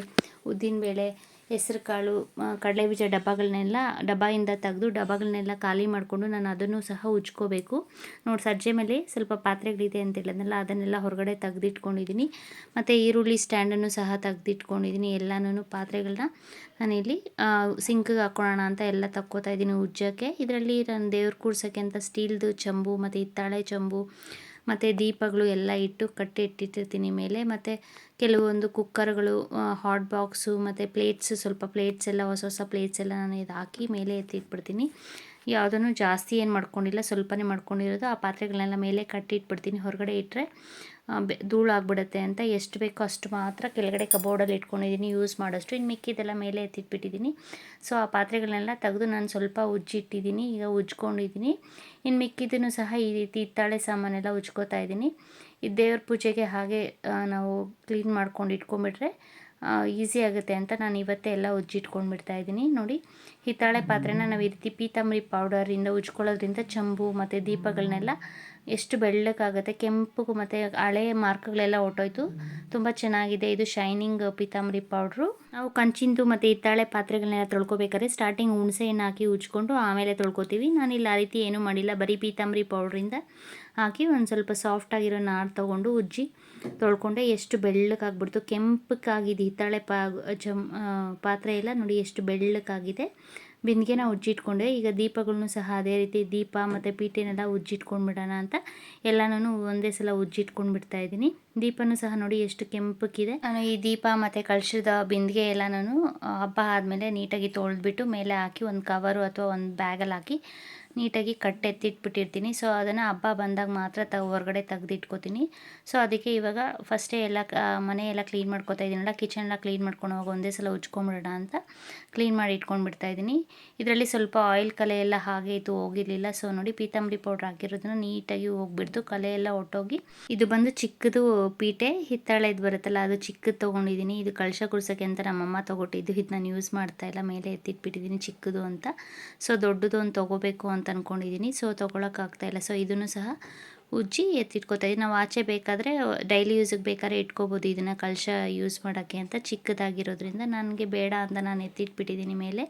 ಉದ್ದಿನಬೇಳೆ ಹೆಸ್ರು ಕಾಳು ಕಡಲೆಬೀಜ ಡಬ್ಬಗಳನ್ನೆಲ್ಲ ಡಬ್ಬಾಯಿಂದ ತೆಗೆದು ಡಬ್ಬಗಳನ್ನೆಲ್ಲ ಖಾಲಿ ಮಾಡಿಕೊಂಡು ನಾನು ಅದನ್ನು ಸಹ ಉಜ್ಕೋಬೇಕು. ನೋಡಿ, ಸಜ್ಜೆ ಮೇಲೆ ಸ್ವಲ್ಪ ಪಾತ್ರೆಗಳಿದೆ ಅಂತ ಹೇಳಿದ್ನಲ್ಲ, ಅದನ್ನೆಲ್ಲ ಹೊರಗಡೆ ತೆಗೆದಿಟ್ಕೊಂಡಿದ್ದೀನಿ. ಮತ್ತು ಈರುಳ್ಳಿ ಸ್ಟ್ಯಾಂಡನ್ನು ಸಹ ತೆಗೆದಿಟ್ಕೊಂಡಿದ್ದೀನಿ, ಎಲ್ಲನೂ ಪಾತ್ರೆಗಳನ್ನ. ನಾನಿಲ್ಲಿ ಸಿಂಕ್ಗೆ ಹಾಕ್ಕೊಳ್ಳೋಣ ಅಂತ ಎಲ್ಲ ತಕ್ಕೋತಾ ಇದ್ದೀನಿ ಉಜ್ಜೋಕ್ಕೆ. ಇದರಲ್ಲಿ ನಾನು ದೇವ್ರ ಕೂಡ್ಸೋಕ್ಕೆ ಅಂತ ಸ್ಟೀಲ್ದು ಚಂಬು, ಮತ್ತು ಹಿತ್ತಾಳೆ ಚಂಬು ಮತ್ತು ದೀಪಗಳು ಎಲ್ಲ ಇಟ್ಟು ಕಟ್ಟಿ ಇಟ್ಟಿರ್ತೀನಿ ಮೇಲೆ. ಮತ್ತು ಕೆಲವೊಂದು ಕುಕ್ಕರ್ಗಳು ಹಾಟ್ ಬಾಕ್ಸು ಮತ್ತು ಪ್ಲೇಟ್ಸು ಸ್ವಲ್ಪ ಪ್ಲೇಟ್ಸ್ ಎಲ್ಲ, ಹೊಸ ಹೊಸ ಪ್ಲೇಟ್ಸ್ ಎಲ್ಲ ನಾನು ಇದು ಹಾಕಿ ಮೇಲೆ ಎತ್ತಿಟ್ಬಿಡ್ತೀನಿ ಯಾವುದನ್ನು ಜಾಸ್ತಿ ಏನು ಮಾಡ್ಕೊಂಡಿಲ್ಲ, ಸ್ವಲ್ಪನೇ ಮಾಡ್ಕೊಂಡಿರೋದು, ಆ ಪಾತ್ರೆಗಳನ್ನೆಲ್ಲ ಮೇಲೆ ಕಟ್ಟಿಟ್ಬಿಡ್ತೀನಿ. ಹೊರಗಡೆ ಇಟ್ಟರೆ ಧೂಳಾಗ್ಬಿಡುತ್ತೆ ಅಂತ ಎಷ್ಟು ಬೇಕೋ ಅಷ್ಟು ಮಾತ್ರ ಕೆಳಗಡೆ ಕಬೋರ್ಡಲ್ಲಿ ಇಟ್ಕೊಂಡಿದ್ದೀನಿ, ಯೂಸ್ ಮಾಡೋಷ್ಟು. ಇನ್ನು ಮಿಕ್ಕಿದೆಲ್ಲ ಮೇಲೆ ಎತ್ತಿಟ್ಬಿಟ್ಟಿದ್ದೀನಿ. ಸೊ, ಆ ಪಾತ್ರೆಗಳನ್ನೆಲ್ಲ ತೆಗೆದು ನಾನು ಸ್ವಲ್ಪ ಉಜ್ಜಿಟ್ಟಿದ್ದೀನಿ, ಈಗ ಉಜ್ಕೊಂಡಿದ್ದೀನಿ. ಇನ್ನು ಮಿಕ್ಕಿದ್ದನ್ನು ಸಹ ಈ ರೀತಿ ಹಿತ್ತಾಳೆ ಸಾಮಾನೆಲ್ಲ ಉಜ್ಕೋತಾ ಇದ್ದೀನಿ. ಈ ದೇವ್ರ ಪೂಜೆಗೆ ಹಾಗೆ ನಾವು ಕ್ಲೀನ್ ಮಾಡ್ಕೊಂಡು ಇಟ್ಕೊಂಡ್ಬಿಟ್ರೆ ಈಸಿ ಆಗುತ್ತೆ ಅಂತ ನಾನು ಇವತ್ತೇ ಎಲ್ಲ ಉಜ್ಜಿಟ್ಕೊಂಡು ಬಿಡ್ತಾ ಇದ್ದೀನಿ. ನೋಡಿ, ಹಿತ್ತಾಳೆ ಪಾತ್ರೆನ ನಾವು ಈ ರೀತಿ ಪೀತಾಂಬರಿ ಪೌಡರಿಂದ ಉಜ್ಕೊಳ್ಳೋದ್ರಿಂದ ಚಂಬು ಮತ್ತು ದೀಪಗಳನ್ನೆಲ್ಲ ಎಷ್ಟು ಬೆಳ್ಳಕ್ಕಾಗುತ್ತೆ ಕೆಂಪು ಮತ್ತು ಹಳೆ ಮಾರ್ಕ್ಗಳೆಲ್ಲ ಹೊಟ್ಟೋಯ್ತು ತುಂಬ ಚೆನ್ನಾಗಿದೆ. ಇದು ಶೈನಿಂಗ್ ಪೀತಾಂಬರಿ ಪೌಡ್ರು. ನಾವು ಕಂಚಿಂದು ಮತ್ತು ಹಿತ್ತಾಳೆ ಪಾತ್ರೆಗಳನ್ನೆಲ್ಲ ತೊಳ್ಕೊಬೇಕಾದ್ರೆ ಸ್ಟಾರ್ಟಿಂಗ್ ಹುಣಸೆಯನ್ನು ಹಾಕಿ ಉಜ್ಕೊಂಡು ಆಮೇಲೆ ತೊಳ್ಕೊತೀವಿ. ನಾನಿಲ್ಲಿ ಆ ರೀತಿ ಏನೂ ಮಾಡಿಲ್ಲ. ಬರೀ ಪೀತಾಂಬರಿ ಪೌಡ್ರಿಂದ ಹಾಕಿ ಒಂದು ಸ್ವಲ್ಪ ಸಾಫ್ಟಾಗಿರೋ ನಾರು ತೊಗೊಂಡು ಉಜ್ಜಿ ತೊಳ್ಕೊಂಡೆ. ಎಷ್ಟು ಬೆಳ್ಳಕ್ಕಾಗ್ಬಿಡ್ತು ಕೆಂಪಕ್ಕಾಗಿದೆ. ಹಿತ್ತಾಳೆ ಪಾ ಚಮ್ ಪಾತ್ರೆ ಎಲ್ಲ ನೋಡಿ ಎಷ್ಟು ಬೆಳ್ಳಕ್ಕಾಗಿದೆ ಬಿಂದಿಗೆನ ಉಜ್ಜಿಟ್ಕೊಂಡೆ ಈಗ ದೀಪಗಳನ್ನೂ ಸಹ ಅದೇ ರೀತಿ ದೀಪ ಮತ್ತು ಪೀಠೆನೆಲ್ಲ ಉಜ್ಜಿಟ್ಕೊಂಡ್ಬಿಡೋಣ ಅಂತ ಎಲ್ಲನೂ ಒಂದೇ ಸಲ ಉಜ್ಜಿಟ್ಕೊಂಡು ಬಿಡ್ತಾ ಇದ್ದೀನಿ. ದೀಪನೂ ಸಹ ನೋಡಿ ಎಷ್ಟು ಕೆಂಪಕ್ಕಿದೆ. ನಾನು ಈ ದೀಪ ಮತ್ತು ಕಳಶದ ಬಿಂದಿಗೆ ಎಲ್ಲ ನಾನು ಹಬ್ಬ ಆದಮೇಲೆ ನೀಟಾಗಿ ತೊಳೆದ್ಬಿಟ್ಟು ಮೇಲೆ ಹಾಕಿ ಒಂದು ಕವರು ಅಥವಾ ಒಂದು ಬ್ಯಾಗಲ್ಲಿ ಹಾಕಿ ನೀಟಾಗಿ ಕಟ್ಟೆತ್ತಿಟ್ಬಿಟ್ಟಿರ್ತೀನಿ. ಸೊ ಅದನ್ನು ಹಬ್ಬ ಬಂದಾಗ ಮಾತ್ರ ತ ಹೊರಗಡೆ ತೆಗೆದಿಟ್ಕೋತೀನಿ. ಸೊ ಅದಕ್ಕೆ ಇವಾಗ ಫಸ್ಟೇ ಎಲ್ಲ ಮನೆ ಎಲ್ಲ ಕ್ಲೀನ್ ಮಾಡ್ಕೊತಾ ಇದ್ದೀನಲ್ಲ ಕಿಚನ್ ಎಲ್ಲ ಕ್ಲೀನ್ ಮಾಡ್ಕೊಂಡು ಹೋಗಿ ಒಂದೇ ಸಲ ಉಜ್ಕೊಂಬಿಡೋಣ ಅಂತ ಕ್ಲೀನ್ ಮಾಡಿ ಇಟ್ಕೊಂಡ್ಬಿಡ್ತಾಯಿದ್ದೀನಿ ಬಿಡ್ತಾ ಇದ್ದೀನಿ ಇದರಲ್ಲಿ ಸ್ವಲ್ಪ ಆಯಿಲ್ ಕಲೆ ಎಲ್ಲ ಹಾಗೆ ಇತ್ತು ಹೋಗಿರಲಿಲ್ಲ. ಸೊ ನೋಡಿ ಪೀತಾಂಬರಿ ಪೌಡ್ರ್ ಹಾಕಿರೋದನ್ನ ನೀಟಾಗಿ ಹೋಗ್ಬಿಡ್ತು ಕಲೆ ಎಲ್ಲ ಒಟ್ಟೋಗಿ. ಇದು ಬಂದು ಚಿಕ್ಕದು ಪೀಟೆ ಹಿತ್ತಾಳೆದು ಬರುತ್ತಲ್ಲ, ಅದು ಚಿಕ್ಕದು ತೊಗೊಂಡಿದ್ದೀನಿ ಇದು ಕಳಶ ಕುಡ್ಸೋಕ್ಕೆ ಅಂತ ನಮ್ಮಮ್ಮ ತೊಗೊಟ್ಟಿದ್ದು. ಇದು ನಾನು ಯೂಸ್ ಮಾಡ್ತಾ ಇಲ್ಲ, ಮೇಲೆ ಎತ್ತಿಟ್ಬಿಟ್ಟಿದ್ದೀನಿ ಚಿಕ್ಕದು ಅಂತ. ಸೊ ದೊಡ್ಡದು ಒಂದು ತೊಗೋಬೇಕು ಅಂತ ಅಂದ್ಕೊಂಡಿದ್ದೀನಿ ಸೊ ತೊಗೊಳಕ್ಕಾಗ್ತಾಯಿಲ್ಲ ಸೊ ಇದನ್ನು ಸಹ ಉಜ್ಜಿ ಎತ್ತಿಟ್ಕೋತಾ ಇದ್ದೀನಿ ನಾವು ಆಚೆ ಬೇಕಾದರೆ ಡೈಲಿ ಯೂಸಿಗೆ ಬೇಕಾದ್ರೆ ಇಟ್ಕೋಬೋದು ಇದನ್ನು ಕಲಶ ಯೂಸ್ ಮಾಡೋಕ್ಕೆ ಅಂತ. ಚಿಕ್ಕದಾಗಿರೋದ್ರಿಂದ ನನಗೆ ಬೇಡ ಅಂತ ನಾನು ಎತ್ತಿಟ್ಬಿಟ್ಟಿದ್ದೀನಿ ಮೇಲೆ.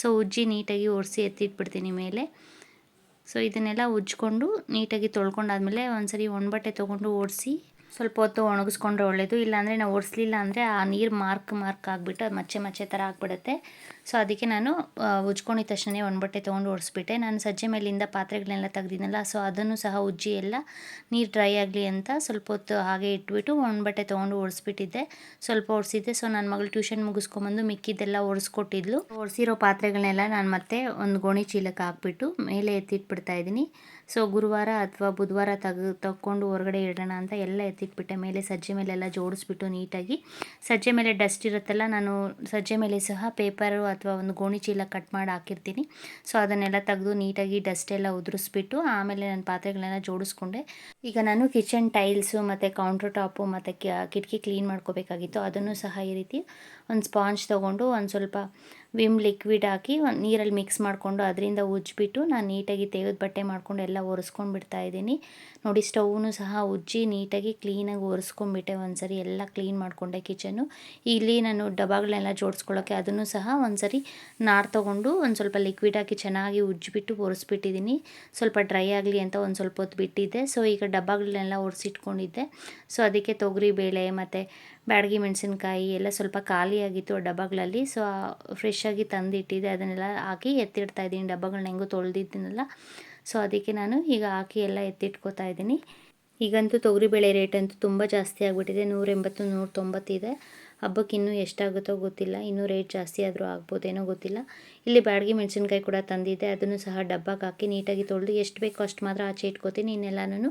ಸೊ ಉಜ್ಜಿ ನೀಟಾಗಿ ಒರೆಸಿ ಎತ್ತಿಟ್ಬಿಡ್ತೀನಿ ಮೇಲೆ. ಸೊ ಇದನ್ನೆಲ್ಲ ಉಜ್ಜಿಕೊಂಡು ನೀಟಾಗಿ ತೊಳ್ಕೊಂಡಾದ್ಮೇಲೆ ಒಂದು ಸರಿ ಒಣಬಟ್ಟೆ ತೊಗೊಂಡು ಓಡಿಸಿ ಸ್ವಲ್ಪ ಹೊತ್ತು ಒಣಗಿಸ್ಕೊಂಡ್ರೆ ಒಳ್ಳೆಯದು ಇಲ್ಲಾಂದರೆ ನಾವು ಒರೆಸ್ಲಿಲ್ಲ ಅಂದರೆ ಆ ನೀರು ಮಾರ್ಕ್ ಮಾರ್ಕ್ ಆಗಿಬಿಟ್ಟು ಅದು ಮಚ್ಚೆ ಮಚ್ಚೆ ಥರ ಆಗಿಬಿಡುತ್ತೆ. ಸೊ ಅದಕ್ಕೆ ನಾನು ಉಜ್ಕೊಂಡಿದ್ದ ತಕ್ಷಣ ಒಂದು ಬಟ್ಟೆ ತೊಗೊಂಡು ಒರೆಸ್ಬಿಟ್ಟೆ. ನಾನು ಸಜ್ಜೆ ಮೇಲಿಂದ ಪಾತ್ರೆಗಳನ್ನೆಲ್ಲ ತೆಗ್ದಿನಲ್ಲ ಸೊ ಅದನ್ನು ಸಹ ಉಜ್ಜಿ ಎಲ್ಲ ನೀರು ಡ್ರೈ ಆಗಲಿ ಅಂತ ಸ್ವಲ್ಪ ಹೊತ್ತು ಹಾಗೆ ಇಟ್ಬಿಟ್ಟು ಒಂದು ಬಟ್ಟೆ ತೊಗೊಂಡು ಒರೆಸ್ಬಿಟ್ಟಿದ್ದೆ. ಸ್ವಲ್ಪ ಒರೆಸಿದ್ದೆ ಸೊ ನನ್ನ ಮಗಳು ಟ್ಯೂಷನ್ ಮುಗಿಸ್ಕೊಂಬಂದು ಮಿಕ್ಕಿದ್ದೆಲ್ಲ ಒರೆಸ್ಕೊಟ್ಟಿದ್ಲು. ಒರೆಸಿರೋ ಪಾತ್ರೆಗಳನ್ನೆಲ್ಲ ನಾನು ಮತ್ತೆ ಒಂದು ಗೋಣಿ ಚೀಲಕ್ಕೆ ಹಾಕ್ಬಿಟ್ಟು ಮೇಲೆ ಎತ್ತಿಟ್ಬಿಡ್ತಾ ಇದ್ದೀನಿ. ಸೊ ಗುರುವಾರ ಅಥವಾ ಬುಧವಾರ ತೆಗೆ ತಗೊಂಡು ಹೊರಗಡೆ ಇಡೋಣ ಅಂತ ಎಲ್ಲ ಎತ್ತಿಟ್ಬಿಟ್ಟೆ. ಮೇಲೆ ಸಜ್ಜೆ ಮೇಲೆಲ್ಲ ಜೋಡಿಸ್ಬಿಟ್ಟು ನೀಟಾಗಿ ಸಜ್ಜೆ ಮೇಲೆ ಡಸ್ಟ್ ಇರುತ್ತಲ್ಲ, ನಾನು ಸಜ್ಜೆ ಮೇಲೆ ಸಹ ಪೇಪರು ಅಥವಾ ಒಂದು ಗೋಣಿ ಚೀಲ ಕಟ್ ಮಾಡಿ ಹಾಕಿರ್ತೀನಿ. ಸೊ ಅದನ್ನೆಲ್ಲ ತೆಗೆದು ನೀಟಾಗಿ ಡಸ್ಟ್ ಎಲ್ಲ ಉದುರಿಸ್ಬಿಟ್ಟು ಆಮೇಲೆ ನನ್ನ ಪಾತ್ರೆಗಳನ್ನೆಲ್ಲ ಜೋಡಿಸ್ಕೊಂಡೆ. ಈಗ ನಾನು ಕಿಚನ್ ಟೈಲ್ಸು ಮತ್ತು ಕೌಂಟರ್ ಟಾಪು ಮತ್ತು ಕಿಟಕಿ ಕ್ಲೀನ್ ಮಾಡ್ಕೋಬೇಕಾಗಿತ್ತು. ಅದನ್ನು ಸಹ ಈ ರೀತಿ ಒಂದು ಸ್ಪಾಂಜ್ ತೊಗೊಂಡು ಒಂದು ಸ್ವಲ್ಪ ವಿಮ್ ಲಿಕ್ವಿಡ್ ಹಾಕಿ ಒಂದು ನೀರಲ್ಲಿ ಮಿಕ್ಸ್ ಮಾಡಿಕೊಂಡು ಅದರಿಂದ ಉಜ್ಜಿಬಿಟ್ಟು ನಾನು ನೀಟಾಗಿ ತೆಗೆದು ಬಟ್ಟೆ ಮಾಡಿಕೊಂಡು ಎಲ್ಲ ಒರೆಸ್ಕೊಂಡ್ಬಿಡ್ತಾ ಇದ್ದೀನಿ. ನೋಡಿ ಸ್ಟೌನು ಸಹ ಉಜ್ಜಿ ನೀಟಾಗಿ ಕ್ಲೀನಾಗಿ ಒರೆಸ್ಕೊಂಡ್ಬಿಟ್ಟೆ ಒಂದು ಸರಿ ಎಲ್ಲ ಕ್ಲೀನ್ ಮಾಡಿಕೊಂಡೆ ಕಿಚನ್ನು. ಇಲ್ಲಿ ನಾನು ಡಬ್ಬಗಳನ್ನೆಲ್ಲ ಜೋಡಿಸ್ಕೊಳ್ಳೋಕ್ಕೆ ಅದನ್ನು ಸಹ ಒಂದ್ಸರಿ ನಾರು ತೊಗೊಂಡು ಒಂದು ಸ್ವಲ್ಪ ಲಿಕ್ವಿಡ್ ಹಾಕಿ ಚೆನ್ನಾಗಿ ಉಜ್ಜಿಬಿಟ್ಟು ಒರೆಸ್ಬಿಟ್ಟಿದ್ದೀನಿ. ಸ್ವಲ್ಪ ಡ್ರೈ ಆಗಲಿ ಅಂತ ಒಂದು ಸ್ವಲ್ಪ ಹೊತ್ತು ಬಿಟ್ಟಿದ್ದೆ. ಸೊ ಈಗ ಡಬ್ಬಗಳನ್ನೆಲ್ಲ ಒರೆಸಿಟ್ಕೊಂಡಿದ್ದೆ. ಸೊ ಅದಕ್ಕೆ ತೊಗರಿ ಬೇಳೆ ಮತ್ತು ಬ್ಯಾಡಗಿ ಮೆಣಸಿನ್ಕಾಯಿ ಎಲ್ಲ ಸ್ವಲ್ಪ ಖಾಲಿಯಾಗಿತ್ತು ಡಬ್ಬಗಳಲ್ಲಿ. ಸೊ ಫ್ರೆಶ್ಶಾಗಿ ತಂದಿಟ್ಟಿದ್ದೆ. ಅದನ್ನೆಲ್ಲ ಹಾಕಿ ಎತ್ತಿಡ್ತಾ ಇದ್ದೀನಿ. ಡಬ್ಬಗಳನ್ನ ಹೆಂಗೂ ತೊಳೆದಿದ್ದೀನಲ್ಲ. ಸೊ ಅದಕ್ಕೆ ನಾನು ಈಗ ಹಾಕಿ ಎಲ್ಲ ಎತ್ತಿಟ್ಕೋತಾ ಇದ್ದೀನಿ. ಈಗಂತೂ ತೊಗರಿಬೇಳೆ ರೇಟ್ ಅಂತೂ ತುಂಬ ಜಾಸ್ತಿ ಆಗಿಬಿಟ್ಟಿದೆ. ನೂರೆಂಬತ್ತು ನೂರ ತೊಂಬತ್ತಿದೆ ಹಬ್ಬಕ್ಕೆ ಇನ್ನೂ ಎಷ್ಟಾಗುತ್ತೋ ಗೊತ್ತಿಲ್ಲ. ಇನ್ನೂ ರೇಟ್ ಜಾಸ್ತಿ ಆದರೂ ಆಗ್ಬೋದೇನೋ ಗೊತ್ತಿಲ್ಲ. ಇಲ್ಲಿ ಬ್ಯಾಡಗಿ ಮೆಣಸಿನ್ಕಾಯಿ ಕೂಡ ತಂದಿದ್ದೆ. ಅದನ್ನು ಸಹ ಡಬ್ಬಕ್ಕೆ ಹಾಕಿ ನೀಟಾಗಿ ತೊಳೆದು ಎಷ್ಟು ಬೇಕೋ ಅಷ್ಟು ಮಾತ್ರ ಆಚೆ ಇಟ್ಕೋತೀನಿ. ಇನ್ನೆಲ್ಲನೂ